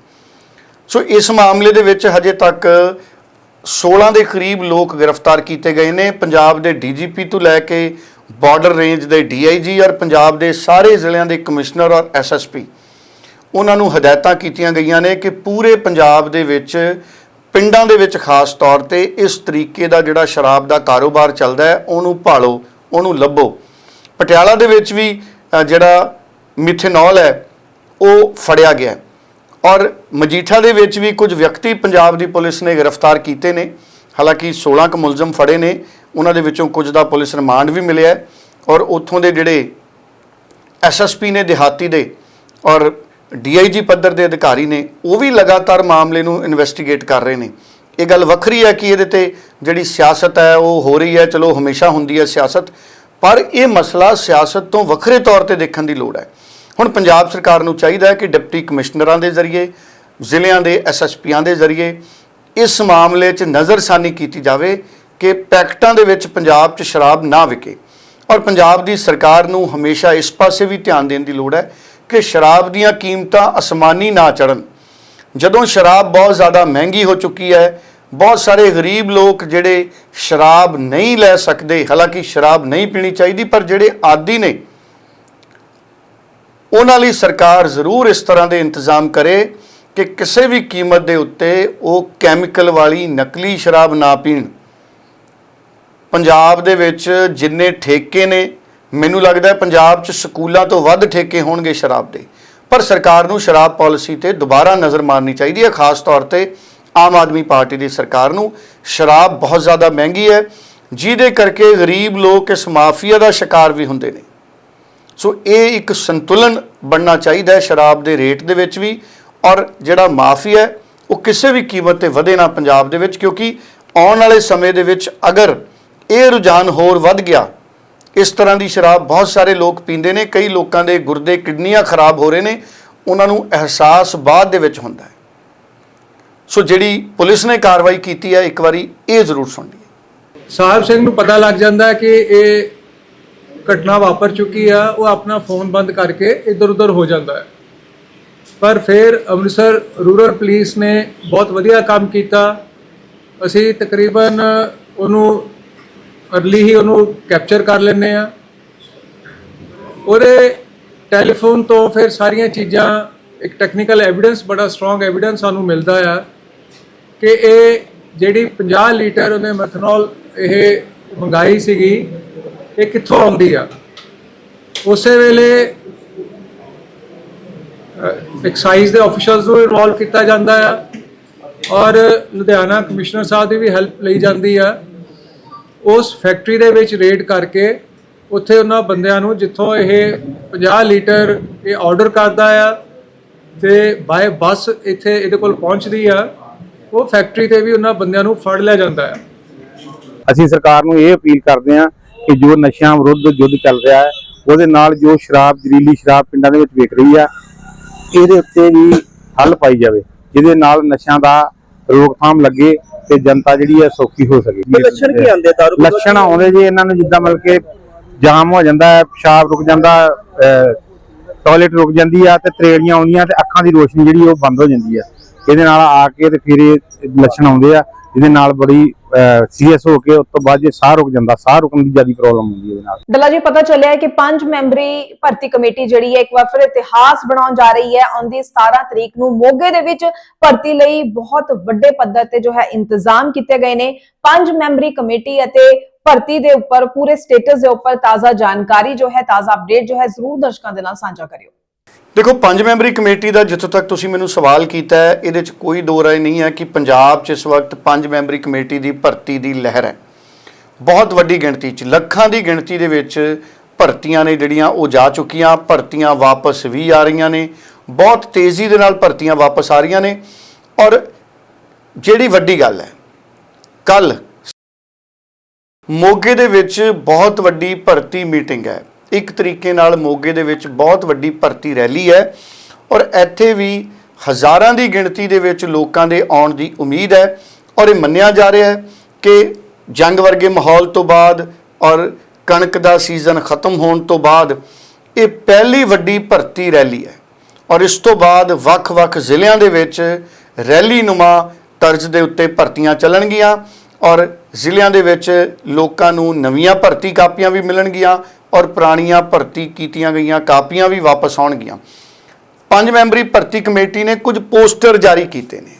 ਸੋ ਇਸ ਮਾਮਲੇ ਦੇ ਵਿੱਚ ਹਜੇ ਤੱਕ 16 ਦੇ ਕਰੀਬ ਲੋਕ ਗ੍ਰਿਫਤਾਰ ਕੀਤੇ ਗਏ ਨੇ। ਪੰਜਾਬ ਦੇ ਡੀਜੀਪੀ ਤੋਂ ਲੈ ਕੇ ਬਾਰਡਰ ਰੇਂਜ ਦੇ ਡੀਆਈਜੀ ਔਰ ਪੰਜਾਬ ਦੇ ਸਾਰੇ ਜ਼ਿਲ੍ਹਿਆਂ ਦੇ ਕਮਿਸ਼ਨਰ ਔਰ ਐਸਐਸਪੀ ਉਹਨਾਂ ਨੂੰ ਹਦਾਇਤਾਂ ਕੀਤੀਆਂ ਗਈਆਂ ਨੇ ਕਿ ਪੂਰੇ ਪੰਜਾਬ ਦੇ ਵਿੱਚ, ਪਿੰਡਾਂ ਦੇ ਵਿੱਚ ਖਾਸ ਤੌਰ ਤੇ ਇਸ ਤਰੀਕੇ ਦਾ ਜਿਹੜਾ ਸ਼ਰਾਬ ਦਾ ਕਾਰੋਬਾਰ ਚੱਲਦਾ ਹੈ, ਉਹਨੂੰ ਭਾਲੋ, ਉਹਨੂੰ ਲੱਭੋ। ਪਟਿਆਲਾ ਦੇ ਵਿੱਚ ਵੀ ਜਿਹੜਾ ਮਿਥੇਨੋਲ ਹੈ, ਉਹ ਫੜਿਆ ਗਿਆ ਔਰ ਮਜੀਠਾ ਦੇ ਵਿੱਚ ਵੀ ਕੁਝ ਵਿਅਕਤੀ ਪੰਜਾਬ ਦੀ ਪੁਲਿਸ ਨੇ ਗ੍ਰਿਫਤਾਰ ਕੀਤੇ ਨੇ। ਹਾਲਾਂਕਿ 16 ਕੁ ਮੁਲਜ਼ਮ ਫੜੇ ਨੇ। ਉਹਨਾਂ ਦੇ ਵਿੱਚੋਂ ਕੁਝ ਦਾ ਪੁਲਿਸ ਰਿਮਾਂਡ ਵੀ ਮਿਲਿਆ ਔਰ ਉੱਥੋਂ ਦੇ ਜਿਹੜੇ ਐਸਐਸਪੀ ਨੇ ਦਿਹਾਤੀ ਦੇ ਔਰ ਡੀਆਈਜੀ ਪੱਧਰ ਦੇ ਅਧਿਕਾਰੀ ਨੇ, ਉਹ ਵੀ ਲਗਾਤਾਰ ਮਾਮਲੇ ਨੂੰ ਇਨਵੈਸਟੀਗੇਟ ਕਰ ਰਹੇ ਨੇ। ਇਹ ਗੱਲ ਵੱਖਰੀ ਹੈ ਕਿ ਇਹਦੇ ਤੇ ਜਿਹੜੀ ਸਿਆਸਤ ਹੈ, ਉਹ ਹੋ ਰਹੀ ਹੈ। ਚਲੋ, ਹਮੇਸ਼ਾ ਹੁੰਦੀ ਹੈ ਸਿਆਸਤ, ਪਰ ਇਹ ਮਸਲਾ ਸਿਆਸਤ ਤੋਂ ਵੱਖਰੇ ਤੌਰ ਤੇ ਦੇਖਣ ਦੀ ਲੋੜ ਹੈ। ਹੁਣ ਪੰਜਾਬ ਸਰਕਾਰ ਨੂੰ ਚਾਹੀਦਾ ਹੈ ਕਿ ਡਿਪਟੀ ਕਮਿਸ਼ਨਰਾਂ ਦੇ ਜ਼ਰੀਏ, ਜ਼ਿਲ੍ਹਿਆਂ ਦੇ ਐਸਐਸਪੀਆਂ ਦੇ ਜ਼ਰੀਏ ਇਸ ਮਾਮਲੇ 'ਚ ਨਜ਼ਰਸਾਨੀ ਕੀਤੀ ਜਾਵੇ ਕਿ ਪੈਕਟਾਂ ਦੇ ਵਿੱਚ ਪੰਜਾਬ 'ਚ ਸ਼ਰਾਬ ਨਾ ਵਿਕੇ। ਔਰ ਪੰਜਾਬ ਦੀ ਸਰਕਾਰ ਨੂੰ ਹਮੇਸ਼ਾ ਇਸ ਪਾਸੇ ਵੀ ਧਿਆਨ ਦੇਣ ਦੀ ਲੋੜ ਹੈ ਕਿ ਸ਼ਰਾਬ ਦੀਆਂ ਕੀਮਤਾਂ ਅਸਮਾਨੀ ਨਾ ਚੜਨ ਜਦੋਂ ਸ਼ਰਾਬ ਬਹੁਤ ਜ਼ਿਆਦਾ ਮਹਿੰਗੀ ਹੋ ਚੁੱਕੀ ਹੈ, ਬਹੁਤ ਸਾਰੇ ਗਰੀਬ ਲੋਕ ਜਿਹੜੇ ਸ਼ਰਾਬ ਨਹੀਂ ਲੈ ਸਕਦੇ, ਹਾਲਾਂਕਿ ਸ਼ਰਾਬ ਨਹੀਂ ਪੀਣੀ ਚਾਹੀਦੀ, ਪਰ ਜਿਹੜੇ ਆਦੀ ਨੇ ਉਹਨਾਂ ਲਈ ਸਰਕਾਰ ਜ਼ਰੂਰ ਇਸ ਤਰ੍ਹਾਂ ਦੇ ਇੰਤਜ਼ਾਮ ਕਰੇ ਕਿ ਕਿਸੇ ਵੀ ਕੀਮਤ ਦੇ ਉੱਤੇ ਉਹ ਕੈਮੀਕਲ ਵਾਲੀ ਨਕਲੀ ਸ਼ਰਾਬ ਨਾ ਪੀਣ। ਪੰਜਾਬ ਦੇ ਵਿੱਚ ਜਿੰਨੇ ਠੇਕੇ ਨੇ, ਮੈਨੂੰ ਲੱਗਦਾ ਪੰਜਾਬ 'ਚ ਸਕੂਲਾਂ ਤੋਂ ਵੱਧ ਠੇਕੇ ਹੋਣਗੇ ਸ਼ਰਾਬ ਦੇ। ਪਰ ਸਰਕਾਰ ਨੂੰ ਸ਼ਰਾਬ ਪਾਲਿਸੀ ਤੇ ਦੁਬਾਰਾ ਨਜ਼ਰ ਮਾਰਨੀ ਚਾਹੀਦੀ ਹੈ, ਖਾਸ ਤੌਰ ਤੇ ਆਮ ਆਦਮੀ ਪਾਰਟੀ ਦੀ ਸਰਕਾਰ ਨੂੰ। ਸ਼ਰਾਬ ਬਹੁਤ ਜ਼ਿਆਦਾ ਮਹਿੰਗੀ ਹੈ, ਜਿਹਦੇ ਕਰਕੇ ਗਰੀਬ ਲੋਕ ਇਸ ਮਾਫੀਆ ਦਾ ਸ਼ਿਕਾਰ ਵੀ ਹੁੰਦੇ ਨੇ। ਸੋ ਇਹ ਇੱਕ ਸੰਤੁਲਨ ਬਣਨਾ ਚਾਹੀਦਾ ਹੈ ਸ਼ਰਾਬ ਦੇ ਰੇਟ ਦੇ ਵਿੱਚ ਵੀ, ਔਰ ਜਿਹੜਾ ਮਾਫੀਆ ਹੈ, ਉਹ ਕਿਸੇ ਵੀ ਕੀਮਤ ਤੇ ਵਧੇ ਨਾ ਪੰਜਾਬ ਦੇ ਵਿੱਚ, ਕਿਉਂਕਿ ਆਉਣ ਵਾਲੇ ਸਮੇਂ ਦੇ ਵਿੱਚ ਅਗਰ ਇਹ ਰੁਝਾਨ ਹੋਰ ਵੱਧ ਗਿਆ, ਇਸ ਤਰ੍ਹਾਂ ਦੀ ਸ਼ਰਾਬ ਬਹੁਤ ਸਾਰੇ ਲੋਕ ਪੀਂਦੇ ਨੇ, ਕਈ ਲੋਕਾਂ ਦੇ ਗੁਰਦੇ ਕਿਡਨੀਆਂ ਖਰਾਬ ਹੋ ਰਹੇ ਨੇ, ਉਹਨਾਂ ਨੂੰ ਅਹਿਸਾਸ ਬਾਅਦ ਦੇ ਵਿੱਚ ਹੁੰਦਾ ਹੈ। ਸੋ ਜਿਹੜੀ ਪੁਲਿਸ ਨੇ ਕਾਰਵਾਈ ਕੀਤੀ ਹੈ, ਇੱਕ ਵਾਰੀ ਇਹ ਜ਼ਰੂਰ ਸੁਣ ਲਈਏ ਸਾਹਿਬ ਸਿੰਘ ਨੂੰ ਪਤਾ ਲੱਗ ਜਾਂਦਾ ਕਿ ਇਹ ਘਟਨਾ ਵਾਪਰ ਚੁੱਕੀ ਆ, ਉਹ ਆਪਣਾ ਫੋਨ ਬੰਦ ਕਰਕੇ ਇੱਧਰ ਉੱਧਰ ਹੋ ਜਾਂਦਾ ਹੈ। ਪਰ ਫਿਰ ਅੰਮ੍ਰਿਤਸਰ ਰੂਰਲ ਪੁਲਿਸ ਨੇ ਬਹੁਤ ਵਧੀਆ ਕੰਮ ਕੀਤਾ। ਅਸੀਂ ਤਕਰੀਬਨ ਉਹਨੂੰ ਅਰਲੀ ਹੀ ਉਹਨੂੰ ਕੈਪਚਰ ਕਰ ਲੈਂਦੇ ਆ ਉਹਦੇ ਟੈਲੀਫੋਨ ਤੋਂ ਫਿਰ ਸਾਰੀਆਂ ਚੀਜ਼ਾਂ, ਇੱਕ ਟੈਕਨੀਕਲ ਐਵੀਡੈਂਸ ਬੜਾ ਸਟਰੋਂਗ ਐਵੀਡੈਂਸ ਸਾਨੂੰ ਮਿਲਦਾ ਆ ਕਿ ਇਹ ਜਿਹੜੀ 50 ਲੀਟਰ ਉਹਨੇ ਮੈਥਨੋਲ ਇਹ ਮੰਗਾਈ ਸੀਗੀ ਇਹ ਕਿੱਥੋਂ ਆਉਂਦੀ ਆ? ਉਸੇ ਵੇਲੇ ਐਕਸਾਈਜ਼ ਦੇ ਆਫੀਸ਼ਲਸ ਨੂੰ ਇਨਵੋਲਵ ਕੀਤਾ ਜਾਂਦਾ ਆ ਔਰ ਲੁਧਿਆਣਾ ਕਮਿਸ਼ਨਰ ਸਾਹਿਬ ਦੀ ਵੀ ਹੈਲਪ ਲਈ ਜਾਂਦੀ ਆ। ਉਸ ਫੈਕਟਰੀ ਦੇ ਵਿੱਚ ਰੇਡ ਕਰਕੇ ਉੱਥੇ ਉਹਨਾਂ ਬੰਦਿਆਂ ਨੂੰ ਜਿੱਥੋਂ ਇਹ 50 ਲੀਟਰ ਇਹ ਆਰਡਰ ਕਰਦਾ ਆ ਤੇ ਬਾਏ ਬੱਸ ਇੱਥੇ ਇਹਦੇ ਕੋਲ ਪਹੁੰਚਦੀ ਆ, ਉਹ ਫੈਕਟਰੀ ਤੇ ਵੀ ਉਹਨਾਂ ਬੰਦਿਆਂ ਨੂੰ ਫੜ ਲਿਆ ਜਾਂਦਾ ਆ। ਅਸੀਂ ਸਰਕਾਰ ਨੂੰ ਇਹ ਅਪੀਲ ਕਰਦੇ ਹਾਂ ਕਿ ਜੋ ਨਸ਼ਿਆਂ ਵਿਰੁੱਧ ਯੁੱਧ ਚੱਲ ਰਿਹਾ ਹੈ ਉਹਦੇ ਨਾਲ ਜੋ ਸ਼ਰਾਬ ਜ਼ਰੀਲੀ ਸ਼ਰਾਬ ਪਿੰਡਾਂ ਦੇ ਵਿੱਚ ਵਿਕ ਰਹੀ ਆ ਇਹਦੇ ਉੱਤੇ ਵੀ ਹੱਲ ਪਾਈ ਜਾਵੇ ਜਿਹਦੇ ਨਾਲ ਨਸ਼ਿਆਂ ਦਾ ਰੋਕਥਾਮ ਲੱਗੇ ਤੇ ਜਨਤਾ ਜਿਹੜੀ ਹੈ ਸੌਖੀ ਹੋ ਸਕੇ। ਲੱਛਣ ਕੀ ਆਉਂਦੇ ਦਾਰੂ ਲੱਛਣ ਆਉਂਦੇ ਜੀ ਇਹਨਾਂ ਨੂੰ ਜਿੱਦਾਂ ਮਤਲਬ ਕਿ ਜਾਮ ਹੋ ਜਾਂਦਾ ਹੈ ਪਿਸ਼ਾਬ ਰੁਕ ਜਾਂਦਾ ਟਾਇਲਟ ਰੁਕ ਜਾਂਦੀ ਆ ਤੇ ਤਰੇੜੀਆਂ ਆਉਂਦੀਆਂ ਤੇ ਅੱਖਾਂ ਦੀ ਰੋਸ਼ਨੀ ਜਿਹੜੀ ਉਹ ਬੰਦ ਹੋ ਜਾਂਦੀ ਆ। ਇਹਦੇ ਨਾਲ ਆ ਕੇ ਤੇ ਫਿਰ ਇਹ ਲੱਛਣ ਆਉਂਦੇ ਆ। ਜਿਹਦੇ ਨਾਲ ਬੜੀ ਸੀਰੀਅਸ ਹੋ ਕੇ ਉਸ ਤੋਂ ਬਾਅਦ ਜੇ ਸਾਹ ਰੁਕ ਜਾਂਦਾ, ਸਾਹ ਰੁਕਣ ਦੀ ਜ਼ਿਆਦਾ ਪ੍ਰੋਬਲਮ ਹੁੰਦੀ ਹੈ ਇਹਦੇ ਨਾਲ। ਡੱਲਾ ਜੀ, ਪਤਾ ਚੱਲਿਆ ਹੈ ਕਿ ਪੰਜ ਮੈਂਬਰੀ ਭਰਤੀ ਕਮੇਟੀ ਜਿਹੜੀ ਹੈ, ਇੱਕ ਵਾਰ ਫਿਰ ਇਤਿਹਾਸ ਬਣਾਉਣ ਜਾ ਰਹੀ ਹੈ। ਆਉਂਦੀ 17 ਤਰੀਕ ਨੂੰ ਮੋਗੇ ਦੇ ਵਿੱਚ ਭਰਤੀ ਲਈ ਬਹੁਤ ਵੱਡੇ ਪੱਧਰ ਤੇ ਜੋ ਹੈ, ਇੰਤਜ਼ਾਮ ਕੀਤੇ ਗਏ ਨੇ। ਪੰਜ ਮੈਂਬਰੀ ਕਮੇਟੀ ਅਤੇ ਭਰਤੀ ਦੇ ਉੱਪਰ, ਪੂਰੇ ਸਟੇਟਸ ਦੇ ਉੱਪਰ ਤਾਜ਼ਾ ਜਾਣਕਾਰੀ ਜੋ ਹੈ, ਤਾਜ਼ਾ ਅਪਡੇਟ ਜੋ ਹੈ, ਜ਼ਰੂਰ ਦਰਸ਼ਕਾਂ ਦੇ ਨਾਲ ਸਾਂਝਾ ਕਰਿਓ। ਦੇਖੋ, ਪੰਜ ਮੈਂਬਰੀ ਕਮੇਟੀ ਦਾ ਜਿੱਥੋਂ ਤੱਕ ਤੁਸੀਂ ਮੈਨੂੰ ਸਵਾਲ ਕੀਤਾ ਹੈ, ਇਹਦੇ 'ਚ ਕੋਈ ਦੋ ਰਾਏ ਨਹੀਂ ਹੈ ਕਿ ਪੰਜਾਬ 'ਚ ਇਸ ਵਕਤ ਪੰਜ ਮੈਂਬਰੀ ਕਮੇਟੀ ਦੀ ਭਰਤੀ ਦੀ ਲਹਿਰ ਹੈ। ਬਹੁਤ ਵੱਡੀ ਗਿਣਤੀ 'ਚ, ਲੱਖਾਂ ਦੀ ਗਿਣਤੀ ਦੇ ਵਿੱਚ ਭਰਤੀਆਂ ਨੇ ਜਿਹੜੀਆਂ ਉਹ ਜਾ ਚੁੱਕੀਆਂ, ਭਰਤੀਆਂ ਵਾਪਸ ਵੀ ਆ ਰਹੀਆਂ ਨੇ। ਬਹੁਤ ਤੇਜ਼ੀ ਦੇ ਨਾਲ ਭਰਤੀਆਂ ਵਾਪਸ ਆ ਰਹੀਆਂ ਨੇ। ਔਰ ਜਿਹੜੀ ਵੱਡੀ ਗੱਲ ਹੈ ਕੱਲ ਮੋਗੇ ਦੇ ਵਿੱਚ ਬਹੁਤ ਵੱਡੀ ਭਰਤੀ ਮੀਟਿੰਗ ਹੈ। ਇੱਕ ਤਰੀਕੇ ਨਾਲ ਮੋਗੇ ਦੇ ਵਿੱਚ ਬਹੁਤ ਵੱਡੀ ਭਰਤੀ ਰੈਲੀ ਹੈ ਔਰ ਇੱਥੇ ਵੀ ਹਜ਼ਾਰਾਂ ਦੀ ਗਿਣਤੀ ਦੇ ਵਿੱਚ ਲੋਕਾਂ ਦੇ ਆਉਣ ਦੀ ਉਮੀਦ ਹੈ ਔਰ ਇਹ ਮੰਨਿਆ ਜਾ ਰਿਹਾ ਹੈ ਕਿ ਜੰਗ ਵਰਗੇ ਮਾਹੌਲ ਤੋਂ ਬਾਅਦ ਔਰ ਕਣਕ ਦਾ ਸੀਜ਼ਨ ਖਤਮ ਹੋਣ ਤੋਂ ਬਾਅਦ ਇਹ ਪਹਿਲੀ ਵੱਡੀ ਭਰਤੀ ਰੈਲੀ ਹੈ ਔਰ ਇਸ ਤੋਂ ਬਾਅਦ ਵੱਖ-ਵੱਖ ਜ਼ਿਲ੍ਹਿਆਂ ਦੇ ਵਿੱਚ ਰੈਲੀ ਨੁਮਾ ਤਰਜ਼ ਦੇ ਉੱਤੇ ਭਰਤੀਆਂ ਚੱਲਣਗੀਆਂ ਔਰ ਜ਼ਿਲ੍ਹਿਆਂ ਦੇ ਵਿੱਚ ਲੋਕਾਂ ਨੂੰ ਨਵੀਆਂ ਭਰਤੀ ਕਾਪੀਆਂ ਵੀ ਮਿਲਣਗੀਆਂ ਔਰ ਪੁਰਾਣੀਆਂ ਭਰਤੀ ਕੀਤੀਆਂ ਗਈਆਂ ਕਾਪੀਆਂ ਵੀ ਵਾਪਸ ਆਉਣਗੀਆਂ। ਪੰਜ ਮੈਂਬਰੀ ਭਰਤੀ ਕਮੇਟੀ ਨੇ ਕੁਝ ਪੋਸਟਰ ਜਾਰੀ ਕੀਤੇ ਨੇ।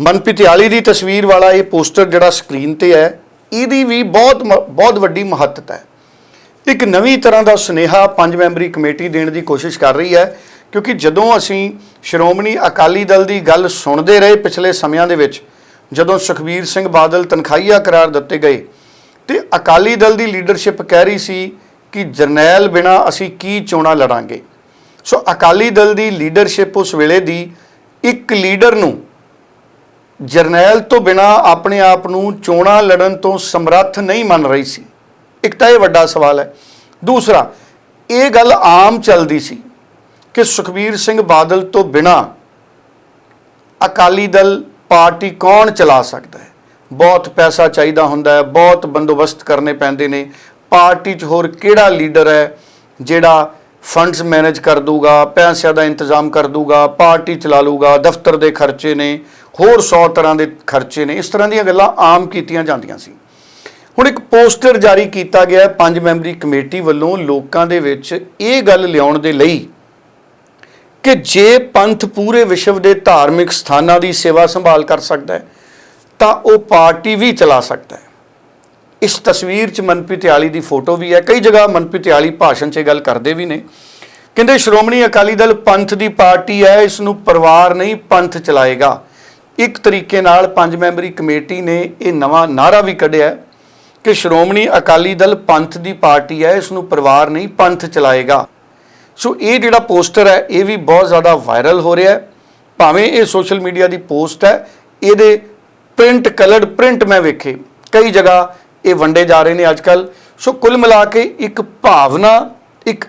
ਮਨਪਿਤਿਆਲੀ ਦੀ ਤਸਵੀਰ ਵਾਲਾ ਇਹ ਪੋਸਟਰ ਜਿਹੜਾ ਸਕਰੀਨ ਤੇ ਹੈ, ਇਹਦੀ ਵੀ ਬਹੁਤ ਮ- ਬਹੁਤ ਵੱਡੀ ਮਹੱਤਤਾ ਹੈ। ਇੱਕ ਨਵੀਂ ਤਰ੍ਹਾਂ ਦਾ ਸੁਨੇਹਾ ਪੰਜ ਮੈਂਬਰੀ ਕਮੇਟੀ ਦੇਣ ਦੀ ਕੋਸ਼ਿਸ਼ ਕਰ ਰਹੀ ਹੈ, ਕਿਉਂਕਿ ਜਦੋਂ ਅਸੀਂ ਸ਼੍ਰੋਮਣੀ ਅਕਾਲੀ ਦਲ ਦੀ ਗੱਲ ਸੁਣਦੇ ਰਹੇ ਪਿਛਲੇ ਸਮਿਆਂ ਦੇ ਵਿੱਚ, ਜਦੋਂ ਸੁਖਬੀਰ ਸਿੰਘ ਬਾਦਲ ਤਨਖਾਹੀਆ ਕਰਾਰ ਦਿੱਤੇ ਗਏ ਤੇ ਅਕਾਲੀ ਦਲ ਦੀ ਲੀਡਰਸ਼ਿਪ ਕਹਿ ਰਹੀ ਸੀ ਕਿ ਜਰਨੈਲ ਬਿਨਾ ਅਸੀਂ ਕੀ ਚੋਣਾਂ ਲੜਾਂਗੇ। ਸੋ ਅਕਾਲੀ ਦਲ ਦੀ ਲੀਡਰਸ਼ਿਪ ਉਸ ਵੇਲੇ ਦੀ ਇੱਕ ਲੀਡਰ ਨੂੰ ਜਰਨੈਲ ਤੋਂ ਬਿਨਾ ਆਪਣੇ ਆਪ ਨੂੰ ਚੋਣਾਂ ਲੜਨ ਤੋਂ ਸਮਰੱਥ ਨਹੀਂ ਮੰਨ ਰਹੀ ਸੀ। ਇੱਕ ਤਾਂ ਇਹ ਵੱਡਾ ਸਵਾਲ ਹੈ। ਦੂਸਰਾ, ਇਹ ਗੱਲ ਆਮ ਚੱਲਦੀ ਸੀ ਕਿ ਸੁਖਬੀਰ ਸਿੰਘ ਬਾਦਲ ਤੋਂ ਬਿਨਾ ਅਕਾਲੀ ਦਲ ਪਾਰਟੀ ਕੌਣ ਚਲਾ ਸਕਦਾ ਹੈ? ਬਹੁਤ ਪੈਸਾ ਚਾਹੀਦਾ ਹੁੰਦਾ ਹੈ, ਬਹੁਤ ਬੰਦੋਬਸਤ ਕਰਨੇ ਪੈਂਦੇ ਨੇ। ਪਾਰਟੀ 'ਚ ਹੋਰ ਕਿਹੜਾ ਲੀਡਰ ਹੈ ਜਿਹੜਾ ਫੰਡਸ ਮੈਨੇਜ ਕਰ ਦੂਗਾ, ਪੈਸਿਆਂ ਦਾ ਇੰਤਜ਼ਾਮ ਕਰ ਦੂਗਾ, ਪਾਰਟੀ ਚਲਾ ਲੂਗਾ, ਦਫ਼ਤਰ ਦੇ ਖਰਚੇ ਨੇ, ਹੋਰ 100 ਤਰ੍ਹਾਂ ਦੇ ਖਰਚੇ ਨੇ, ਇਸ ਤਰ੍ਹਾਂ ਦੀਆਂ ਗੱਲਾਂ ਆਮ ਕੀਤੀਆਂ ਜਾਂਦੀਆਂ ਸੀ। ਹੁਣ ਇੱਕ ਪੋਸਟਰ ਜਾਰੀ ਕੀਤਾ ਗਿਆ ਪੰਜ ਮੈਂਬਰੀ ਕਮੇਟੀ ਵੱਲੋਂ ਲੋਕਾਂ ਦੇ ਵਿੱਚ ਇਹ ਗੱਲ ਲਿਆਉਣ ਦੇ ਲਈ ਕਿ ਜੇ ਪੰਥ ਪੂਰੇ ਵਿਸ਼ਵ ਦੇ ਧਾਰਮਿਕ ਸਥਾਨਾਂ ਦੀ ਸੇਵਾ ਸੰਭਾਲ ਕਰ ਸਕਦਾ ਹੈ ਤਾਂ ਉਹ ਪਾਰਟੀ ਵੀ ਚਲਾ ਸਕਦਾ ਹੈ। ਇਸ ਤਸਵੀਰ 'ਚ ਮਨਪ੍ਰੀਤ ਆਲੀ ਦੀ ਫੋਟੋ ਵੀ ਹੈ। ਕਈ ਜਗ੍ਹਾ ਮਨਪ੍ਰੀਤ ਆਲੀ ਭਾਸ਼ਣ 'ਚ ਇਹ ਗੱਲ ਕਰਦੇ ਵੀ ਨੇ। ਕਹਿੰਦੇ, ਸ਼੍ਰੋਮਣੀ ਅਕਾਲੀ ਦਲ ਪੰਥ ਦੀ ਪਾਰਟੀ ਹੈ, ਇਸ ਨੂੰ ਪਰਿਵਾਰ ਨਹੀਂ, ਪੰਥ ਚਲਾਏਗਾ। ਇੱਕ ਤਰੀਕੇ ਨਾਲ ਪੰਜ ਮੈਂਬਰੀ ਕਮੇਟੀ ਨੇ ਇਹ ਨਵਾਂ ਨਾਰਾ ਵੀ ਕੱਢਿਆ ਕਿ ਸ਼੍ਰੋਮਣੀ ਅਕਾਲੀ ਦਲ ਪੰਥ ਦੀ ਪਾਰਟੀ ਹੈ, ਇਸ ਨੂੰ ਪਰਿਵਾਰ ਨਹੀਂ, ਪੰਥ ਚਲਾਏਗਾ। ਸੋ ਇਹ ਜਿਹੜਾ ਪੋਸਟਰ ਹੈ, ਇਹ ਵੀ ਬਹੁਤ ਜ਼ਿਆਦਾ ਵਾਇਰਲ ਹੋ ਰਿਹਾ ਹੈ। ਭਾਵੇਂ ਇਹ ਸੋਸ਼ਲ ਮੀਡੀਆ ਦੀ ਪੋਸਟ ਹੈ, ਇਹਦੇ ਪ੍ਰਿੰਟ ਕਲਰਡ ਪ੍ਰਿੰਟ ਮੈਂ ਵੇਖੇ। ਕਈ ਜਗ੍ਹਾ ਇਹ ਵੰਡੇ ਜਾ ਰਹੇ ਨੇ ਅੱਜ ਅੱਜਕੱਲ ਸੋ ਕੁੱਲ ਮਿਲਾ ਕੇ ਇੱਕ ਭਾਵਨਾ, ਇੱਕ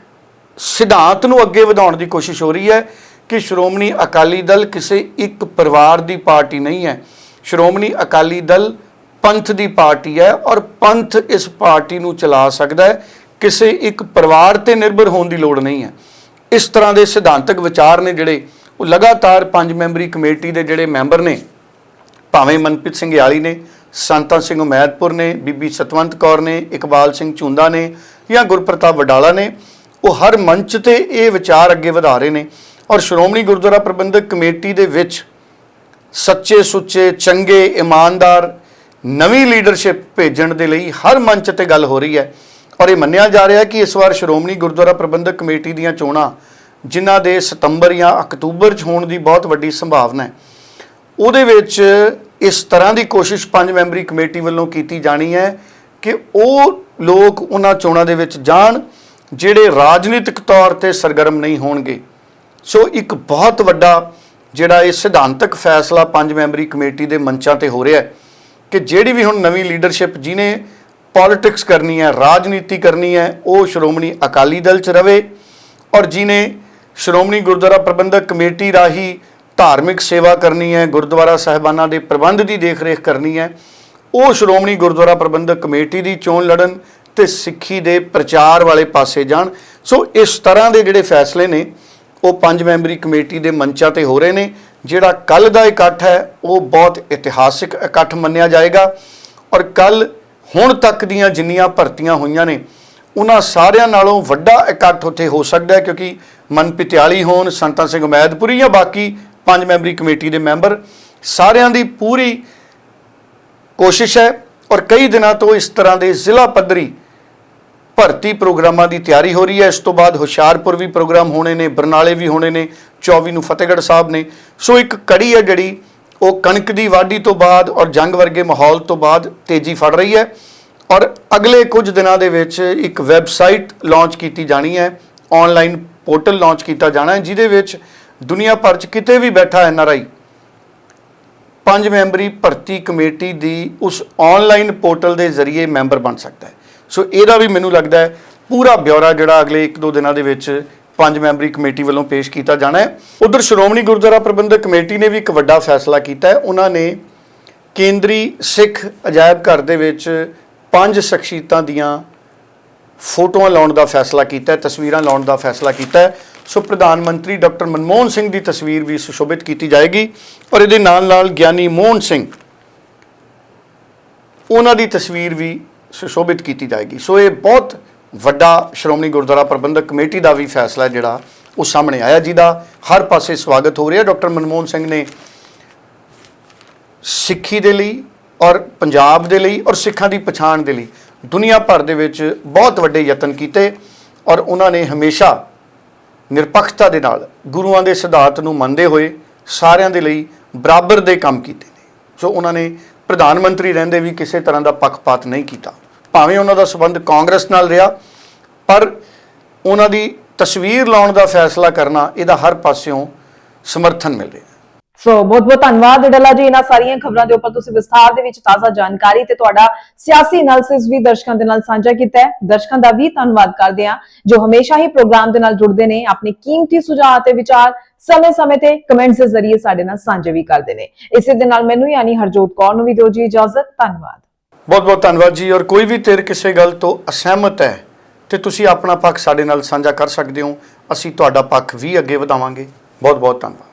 ਸਿਧਾਂਤ ਨੂੰ ਅੱਗੇ ਵਧਾਉਣ ਦੀ ਕੋਸ਼ਿਸ਼ ਹੋ ਰਹੀ ਹੈ ਕਿ ਸ਼੍ਰੋਮਣੀ ਅਕਾਲੀ ਦਲ ਕਿਸੇ ਇੱਕ ਪਰਿਵਾਰ ਦੀ ਪਾਰਟੀ ਨਹੀਂ ਹੈ। ਸ਼੍ਰੋਮਣੀ ਅਕਾਲੀ ਦਲ ਪੰਥ ਦੀ ਪਾਰਟੀ ਹੈ ਔਰ ਪੰਥ ਇਸ ਪਾਰਟੀ ਨੂੰ ਚਲਾ ਸਕਦਾ ਹੈ। ਕਿਸੇ ਇੱਕ ਪਰਿਵਾਰ ਤੇ ਨਿਰਭਰ ਹੋਣ ਦੀ ਲੋੜ ਨਹੀਂ ਹੈ। ਇਸ ਤਰ੍ਹਾਂ ਦੇ ਸਿਧਾਂਤਕ ਵਿਚਾਰ ਨੇ ਜਿਹੜੇ, ਉਹ ਲਗਾਤਾਰ ਪੰਜ ਮੈਂਬਰੀ ਕਮੇਟੀ ਦੇ ਜਿਹੜੇ ਮੈਂਬਰ ਨੇ ਭਾਵੇਂ ਮਨਪ੍ਰੀਤ ਸਿੰਘ ਯਾਲੀ ਨੇ, ਸੰਤਾਂ ਸਿੰਘ ਉਮੈਦਪੁਰ ਨੇ, ਬੀਬੀ ਸਤਵੰਤ ਕੌਰ ਨੇ, ਇਕਬਾਲ ਸਿੰਘ ਝੁੰਦਾ ਨੇ ਜਾਂ ਗੁਰਪ੍ਰਤਾਪ ਵਡਾਲਾ ਨੇ, ਉਹ ਹਰ ਮੰਚ ਤੇ ਇਹ ਵਿਚਾਰ ਅੱਗੇ ਵਧਾ ਰਹੇ ਨੇ। ਔਰ ਸ਼੍ਰੋਮਣੀ ਗੁਰਦੁਆਰਾ ਪ੍ਰਬੰਧਕ ਕਮੇਟੀ ਦੇ ਵਿੱਚ ਸੱਚੇ ਸੁੱਚੇ, ਚੰਗੇ, ਇਮਾਨਦਾਰ, ਨਵੀਂ ਲੀਡਰਸ਼ਿਪ ਭੇਜਣ ਦੇ ਲਈ ਹਰ ਮੰਚ ਤੇ ਗੱਲ ਹੋ ਰਹੀ ਹੈ। ਔਰ ਇਹ ਮੰਨਿਆ ਜਾ ਰਿਹਾ ਕਿ ਇਸ ਵਾਰ ਸ਼੍ਰੋਮਣੀ ਗੁਰਦੁਆਰਾ ਪ੍ਰਬੰਧਕ ਕਮੇਟੀ ਦੀਆਂ ਚੋਣਾਂ, ਜਿਨ੍ਹਾਂ ਦੇ ਸਤੰਬਰ ਜਾਂ ਅਕਤੂਬਰ 'ਚ ਹੋਣ ਦੀ ਬਹੁਤ ਵੱਡੀ ਸੰਭਾਵਨਾ ਹੈ। ਉਹਦੇ ਵਿੱਚ ਇਸ ਤਰ੍ਹਾਂ ਦੀ ਕੋਸ਼ਿਸ਼ ਪੰਜ ਮੈਂਬਰੀ ਕਮੇਟੀ ਵੱਲੋਂ ਕੀਤੀ ਜਾਣੀ ਹੈ ਕਿ ਉਹ ਲੋਕ ਉਹਨਾਂ ਚੋਣਾਂ ਦੇ ਵਿੱਚ ਜਾਣ, ਜਿਹੜੇ ਰਾਜਨੀਤਿਕ ਤੌਰ ਤੇ ਸਰਗਰਮ ਨਹੀਂ ਹੋਣਗੇ। ਸੋ ਇੱਕ ਬਹੁਤ ਵੱਡਾ ਜਿਹੜਾ ਇਹ ਸਿਧਾਂਤਕ ਫੈਸਲਾ ਪੰਜ ਮੈਂਬਰੀ ਕਮੇਟੀ ਦੇ ਮੰਚਾਂ ਤੇ ਹੋ ਰਿਹਾ ਹੈ ਕਿ ਜਿਹੜੀ ਵੀ ਹੁਣ ਨਵੀਂ ਲੀਡਰਸ਼ਿਪ ਜਿਹਨੇ ਪੋਲਿਟਿਕਸ ਕਰਨੀ ਹੈ, ਰਾਜਨੀਤੀ ਕਰਨੀ ਹੈ, ਉਹ ਸ਼੍ਰੋਮਣੀ ਅਕਾਲੀ ਦਲ 'ਚ ਰਵੇ ਔਰ ਜਿਹਨੇ ਸ਼੍ਰੋਮਣੀ ਗੁਰਦੁਆਰਾ ਪ੍ਰਬੰਧਕ ਕਮੇਟੀ ਰਾਹੀਂ ਧਾਰਮਿਕ ਸੇਵਾ ਕਰਨੀ ਹੈ, ਗੁਰਦੁਆਰਾ ਸਾਹਿਬਾਨਾਂ ਦੇ ਪ੍ਰਬੰਧ ਦੀ ਦੇਖਰੇਖ ਕਰਨੀ ਹੈ। ਉਹ ਸ਼੍ਰੋਮਣੀ ਗੁਰਦੁਆਰਾ ਪ੍ਰਬੰਧਕ ਕਮੇਟੀ ਦੀ ਚੋਣ ਲੜਨ ਤੇ ਸਿੱਖੀ ਦੇ ਪ੍ਰਚਾਰ ਵਾਲੇ ਪਾਸੇ ਜਾਣ। ਸੋ ਇਸ ਤਰ੍ਹਾਂ ਦੇ ਜਿਹੜੇ ਫੈਸਲੇ ਨੇ, ਉਹ ਪੰਜ ਮੈਂਬਰੀ ਕਮੇਟੀ ਦੇ ਮੰਚਾਂ ਤੇ ਹੋ ਰਹੇ ਨੇ, ਜਿਹੜਾ ਕੱਲ ਦਾ ਇਕੱਠ ਹੈ, ਉਹ ਬਹੁਤ ਇਤਿਹਾਸਿਕ ਇਕੱਠ ਮੰਨਿਆ ਜਾਏਗਾ। ਔਰ ਕੱਲ ਹੁਣ ਤੱਕ ਦੀਆਂ ਜਿੰਨੀਆਂ ਭਰਤੀਆਂ ਹੋਈਆਂ ਨੇ, ਉਹਨਾਂ ਸਾਰਿਆਂ ਨਾਲੋਂ ਵੱਡਾ ਇਕੱਠ ਉੱਥੇ ਹੋ ਸਕਦਾ ਹੈ, ਕਿਉਂਕਿ ਮਨਪਿਤਿਆਲੀ ਹੋਣ, ਸੰਤਾਂ ਸਿੰਘ ਉਮੈਦਪੁਰੀ ਜਾਂ ਬਾਕੀ ਪੰਜ ਮੈਂਬਰੀ ਕਮੇਟੀ ਦੇ ਮੈਂਬਰ। ਸਾਰਿਆਂ ਦੀ ਪੂਰੀ ਕੋਸ਼ਿਸ਼ ਹੈ ਔਰ ਕਈ ਦਿਨਾਂ ਤੋਂ ਇਸ ਤਰ੍ਹਾਂ ਦੇ ਜ਼ਿਲ੍ਹਾ ਪੱਧਰੀ ਭਰਤੀ ਪ੍ਰੋਗਰਾਮਾਂ ਦੀ ਤਿਆਰੀ ਹੋ ਰਹੀ ਹੈ। ਇਸ ਤੋਂ ਬਾਅਦ ਹੁਸ਼ਿਆਰਪੁਰ ਵੀ ਪ੍ਰੋਗਰਾਮ ਹੋਣੇ ਨੇ, ਬਰਨਾਲੇ ਵੀ ਹੋਣੇ ਨੇ 24 ਨੂੰ ਫਤਿਹਗੜ੍ਹ ਸਾਹਿਬ ਨੇ। ਸੋ ਇੱਕ ਕੜੀ ਹੈ ਜਿਹੜੀ, ਉਹ ਕਣਕ ਦੀ ਵਾਢੀ ਤੋਂ ਬਾਅਦ ਔਰ ਜੰਗ ਵਰਗੇ ਮਾਹੌਲ ਤੋਂ ਬਾਅਦ ਤੇਜ਼ੀ ਫੜ ਰਹੀ ਹੈ। ਔਰ ਅਗਲੇ ਕੁਝ ਦਿਨਾਂ ਦੇ ਵਿੱਚ ਇੱਕ ਵੈਬਸਾਈਟ ਲਾਂਚ ਕੀਤੀ ਜਾਣੀ ਹੈ ਆਨਲਾਈਨ ਪੋਰਟਲ ਲਾਂਚ ਕੀਤਾ ਜਾਣਾ ਹੈ, ਜਿਹਦੇ ਵਿੱਚ ਦੁਨੀਆ ਭਰ 'ਚ ਕਿਤੇ ਵੀ ਬੈਠਾ ਐੱਨ ਆਰ ਆਈ। ਪੰਜ ਮੈਂਬਰੀ ਭਰਤੀ ਕਮੇਟੀ ਦੀ ਉਸ ਆਨਲਾਈਨ ਪੋਰਟਲ ਦੇ ਜ਼ਰੀਏ ਮੈਂਬਰ ਬਣ ਸਕਦਾ ਹੈ। ਸੋ ਇਹਦਾ ਵੀ ਮੈਨੂੰ ਲੱਗਦਾ ਹੈ, ਪੂਰਾ ਬਿਊਰਾ ਜਿਹੜਾ ਅਗਲੇ 1-2 ਦਿਨਾਂ ਦੇ ਵਿੱਚ ਪੰਜ ਮੈਂਬਰੀ ਕਮੇਟੀ ਵੱਲੋਂ ਪੇਸ਼ ਕੀਤਾ ਜਾਣਾ ਹੈ। ਉਧਰ ਸ਼੍ਰੋਮਣੀ ਗੁਰਦੁਆਰਾ ਪ੍ਰਬੰਧਕ ਕਮੇਟੀ ਨੇ ਵੀ ਇੱਕ ਵੱਡਾ ਫੈਸਲਾ ਕੀਤਾ ਹੈ। ਉਹਨਾਂ ਨੇ ਕੇਂਦਰੀ ਸਿੱਖ ਅਜਾਇਬ ਘਰ ਦੇ ਵਿੱਚ ਪੰਜ ਸ਼ਖਸੀਅਤਾਂ ਦੀਆਂ ਫੋਟੋਆਂ ਲਾਉਣ ਦਾ ਫੈਸਲਾ ਕੀਤਾ ਹੈ, ਤਸਵੀਰਾਂ ਲਾਉਣ ਦਾ ਫੈਸਲਾ ਕੀਤਾ ਹੈ। ਸੋ ਪ੍ਰਧਾਨ ਮੰਤਰੀ ਡਾਕਟਰ ਮਨਮੋਹਨ ਸਿੰਘ ਦੀ ਤਸਵੀਰ ਵੀ ਸੁਸ਼ੋਭਿਤ ਕੀਤੀ ਜਾਏਗੀ ਔਰ ਇਹਦੇ ਨਾਲ ਨਾਲ ਗਿਆਨੀ ਮੋਹਨ ਸਿੰਘ ਉਹਨਾਂ ਦੀ ਤਸਵੀਰ ਵੀ ਸੁਸ਼ੋਭਿਤ ਕੀਤੀ ਜਾਏਗੀ। ਸੋ ਇਹ ਬਹੁਤ ਵੱਡਾ ਸ਼੍ਰੋਮਣੀ ਗੁਰਦੁਆਰਾ ਪ੍ਰਬੰਧਕ ਕਮੇਟੀ ਦਾ ਵੀ ਫੈਸਲਾ ਜਿਹੜਾ ਉਹ ਸਾਹਮਣੇ ਆਇਆ ਜਿਹਦਾ ਹਰ ਪਾਸੇ ਸਵਾਗਤ ਹੋ ਰਿਹਾ। ਡਾਕਟਰ ਮਨਮੋਹਨ ਸਿੰਘ ਨੇ ਸਿੱਖੀ ਦੇ ਲਈ ਔਰ ਪੰਜਾਬ ਦੇ ਲਈ ਔਰ ਸਿੱਖਾਂ ਦੀ ਪਛਾਣ ਦੇ ਲਈ ਦੁਨੀਆ ਭਰ ਦੇ ਵਿੱਚ ਬਹੁਤ ਵੱਡੇ ਯਤਨ ਕੀਤੇ ਔਰ ਉਹਨਾਂ ਨੇ ਹਮੇਸ਼ਾ ਨਿਰਪੱਖਤਾ ਦੇ ਨਾਲ ਗੁਰੂਆਂ ਦੇ ਸਿਧਾਂਤ ਨੂੰ ਮੰਨਦੇ ਹੋਏ ਸਾਰਿਆਂ ਦੇ ਲਈ ਬਰਾਬਰ ਦੇ ਕੰਮ ਕੀਤੇ ਨੇ। ਸੋ ਉਹਨਾਂ ਨੇ ਪ੍ਰਧਾਨ ਮੰਤਰੀ ਰਹਿੰਦੇ ਵੀ ਕਿਸੇ ਤਰ੍ਹਾਂ ਦਾ ਪੱਖਪਾਤ ਨਹੀਂ ਕੀਤਾ। ਭਾਵੇਂ ਉਹਨਾਂ ਦਾ ਸਬੰਧ ਕਾਂਗਰਸ ਨਾਲ ਰਿਹਾ, ਪਰ ਉਹਨਾਂ ਦੀ ਤਸਵੀਰ ਲਾਉਣ ਦਾ ਫੈਸਲਾ ਕਰਨਾ ਇਹਦਾ ਹਰ ਪਾਸਿਓਂ ਸਮਰਥਨ ਮਿਲ ਰਿਹਾ। ਸੋ ਬਹੁਤ ਬਹੁਤ ਧੰਨਵਾਦ ਡੱਲਾ ਜੀ, ਇਹਨਾਂ ਸਾਰੀਆਂ ਖਬਰਾਂ ਦੇ ਉੱਪਰ ਤੁਸੀਂ ਵਿਸਥਾਰ ਦੇ ਵਿੱਚ ਤਾਜ਼ਾ ਜਾਣਕਾਰੀ ਤੇ ਤੁਹਾਡਾ ਸਿਆਸੀ ਐਨਾਲਿਸਿਸ ਵੀ ਦਰਸ਼ਕਾਂ ਦੇ ਨਾਲ ਸਾਂਝਾ ਕੀਤਾ ਹੈ। ਦਰਸ਼ਕਾਂ ਦਾ ਵੀ ਧੰਨਵਾਦ ਕਰਦੇ ਹਾਂ, ਜੋ ਹਮੇਸ਼ਾ ਹੀ ਪ੍ਰੋਗਰਾਮ ਦੇ ਨਾਲ ਜੁੜਦੇ ਨੇ, ਆਪਣੇ ਕੀਮਤੀ ਸੁਝਾਅ ਤੇ ਵਿਚਾਰ ਸਮੇਂ-ਸਮੇਂ ਤੇ ਕਮੈਂਟਸ ਦੇ ਜ਼ਰੀਏ ਸਾਡੇ ਨਾਲ ਸਾਂਝੇ ਵੀ ਕਰਦੇ ਨੇ। ਇਸੇ ਦੇ ਨਾਲ ਮੈਨੂੰ ਯਾਨੀ ਹਰਜੋਤ ਕੌਰ ਨੂੰ ਵੀ ਦਿਓ ਜੀ ਇਜਾਜ਼ਤ, ਧੰਨਵਾਦ। ਬਹੁਤ ਬਹੁਤ ਧੰਨਵਾਦ ਜੀ, ਔਰ ਕੋਈ ਵੀ ਧਿਰ ਕਿਸੇ ਗੱਲ ਤੋਂ ਅਸਹਿਮਤ ਹੈ, ਤੇ ਤੁਸੀਂ ਆਪਣਾ ਪੱਖ ਸਾਡੇ ਨਾਲ ਸਾਂਝਾ ਕਰ ਸਕਦੇ ਹੋ, ਅਸੀਂ ਤੁਹਾਡਾ ਪੱਖ ਵੀ ਅੱਗੇ ਵਧਾਵਾਂਗੇ। ਬਹੁਤ ਬਹੁਤ ਧੰਨਵਾਦ।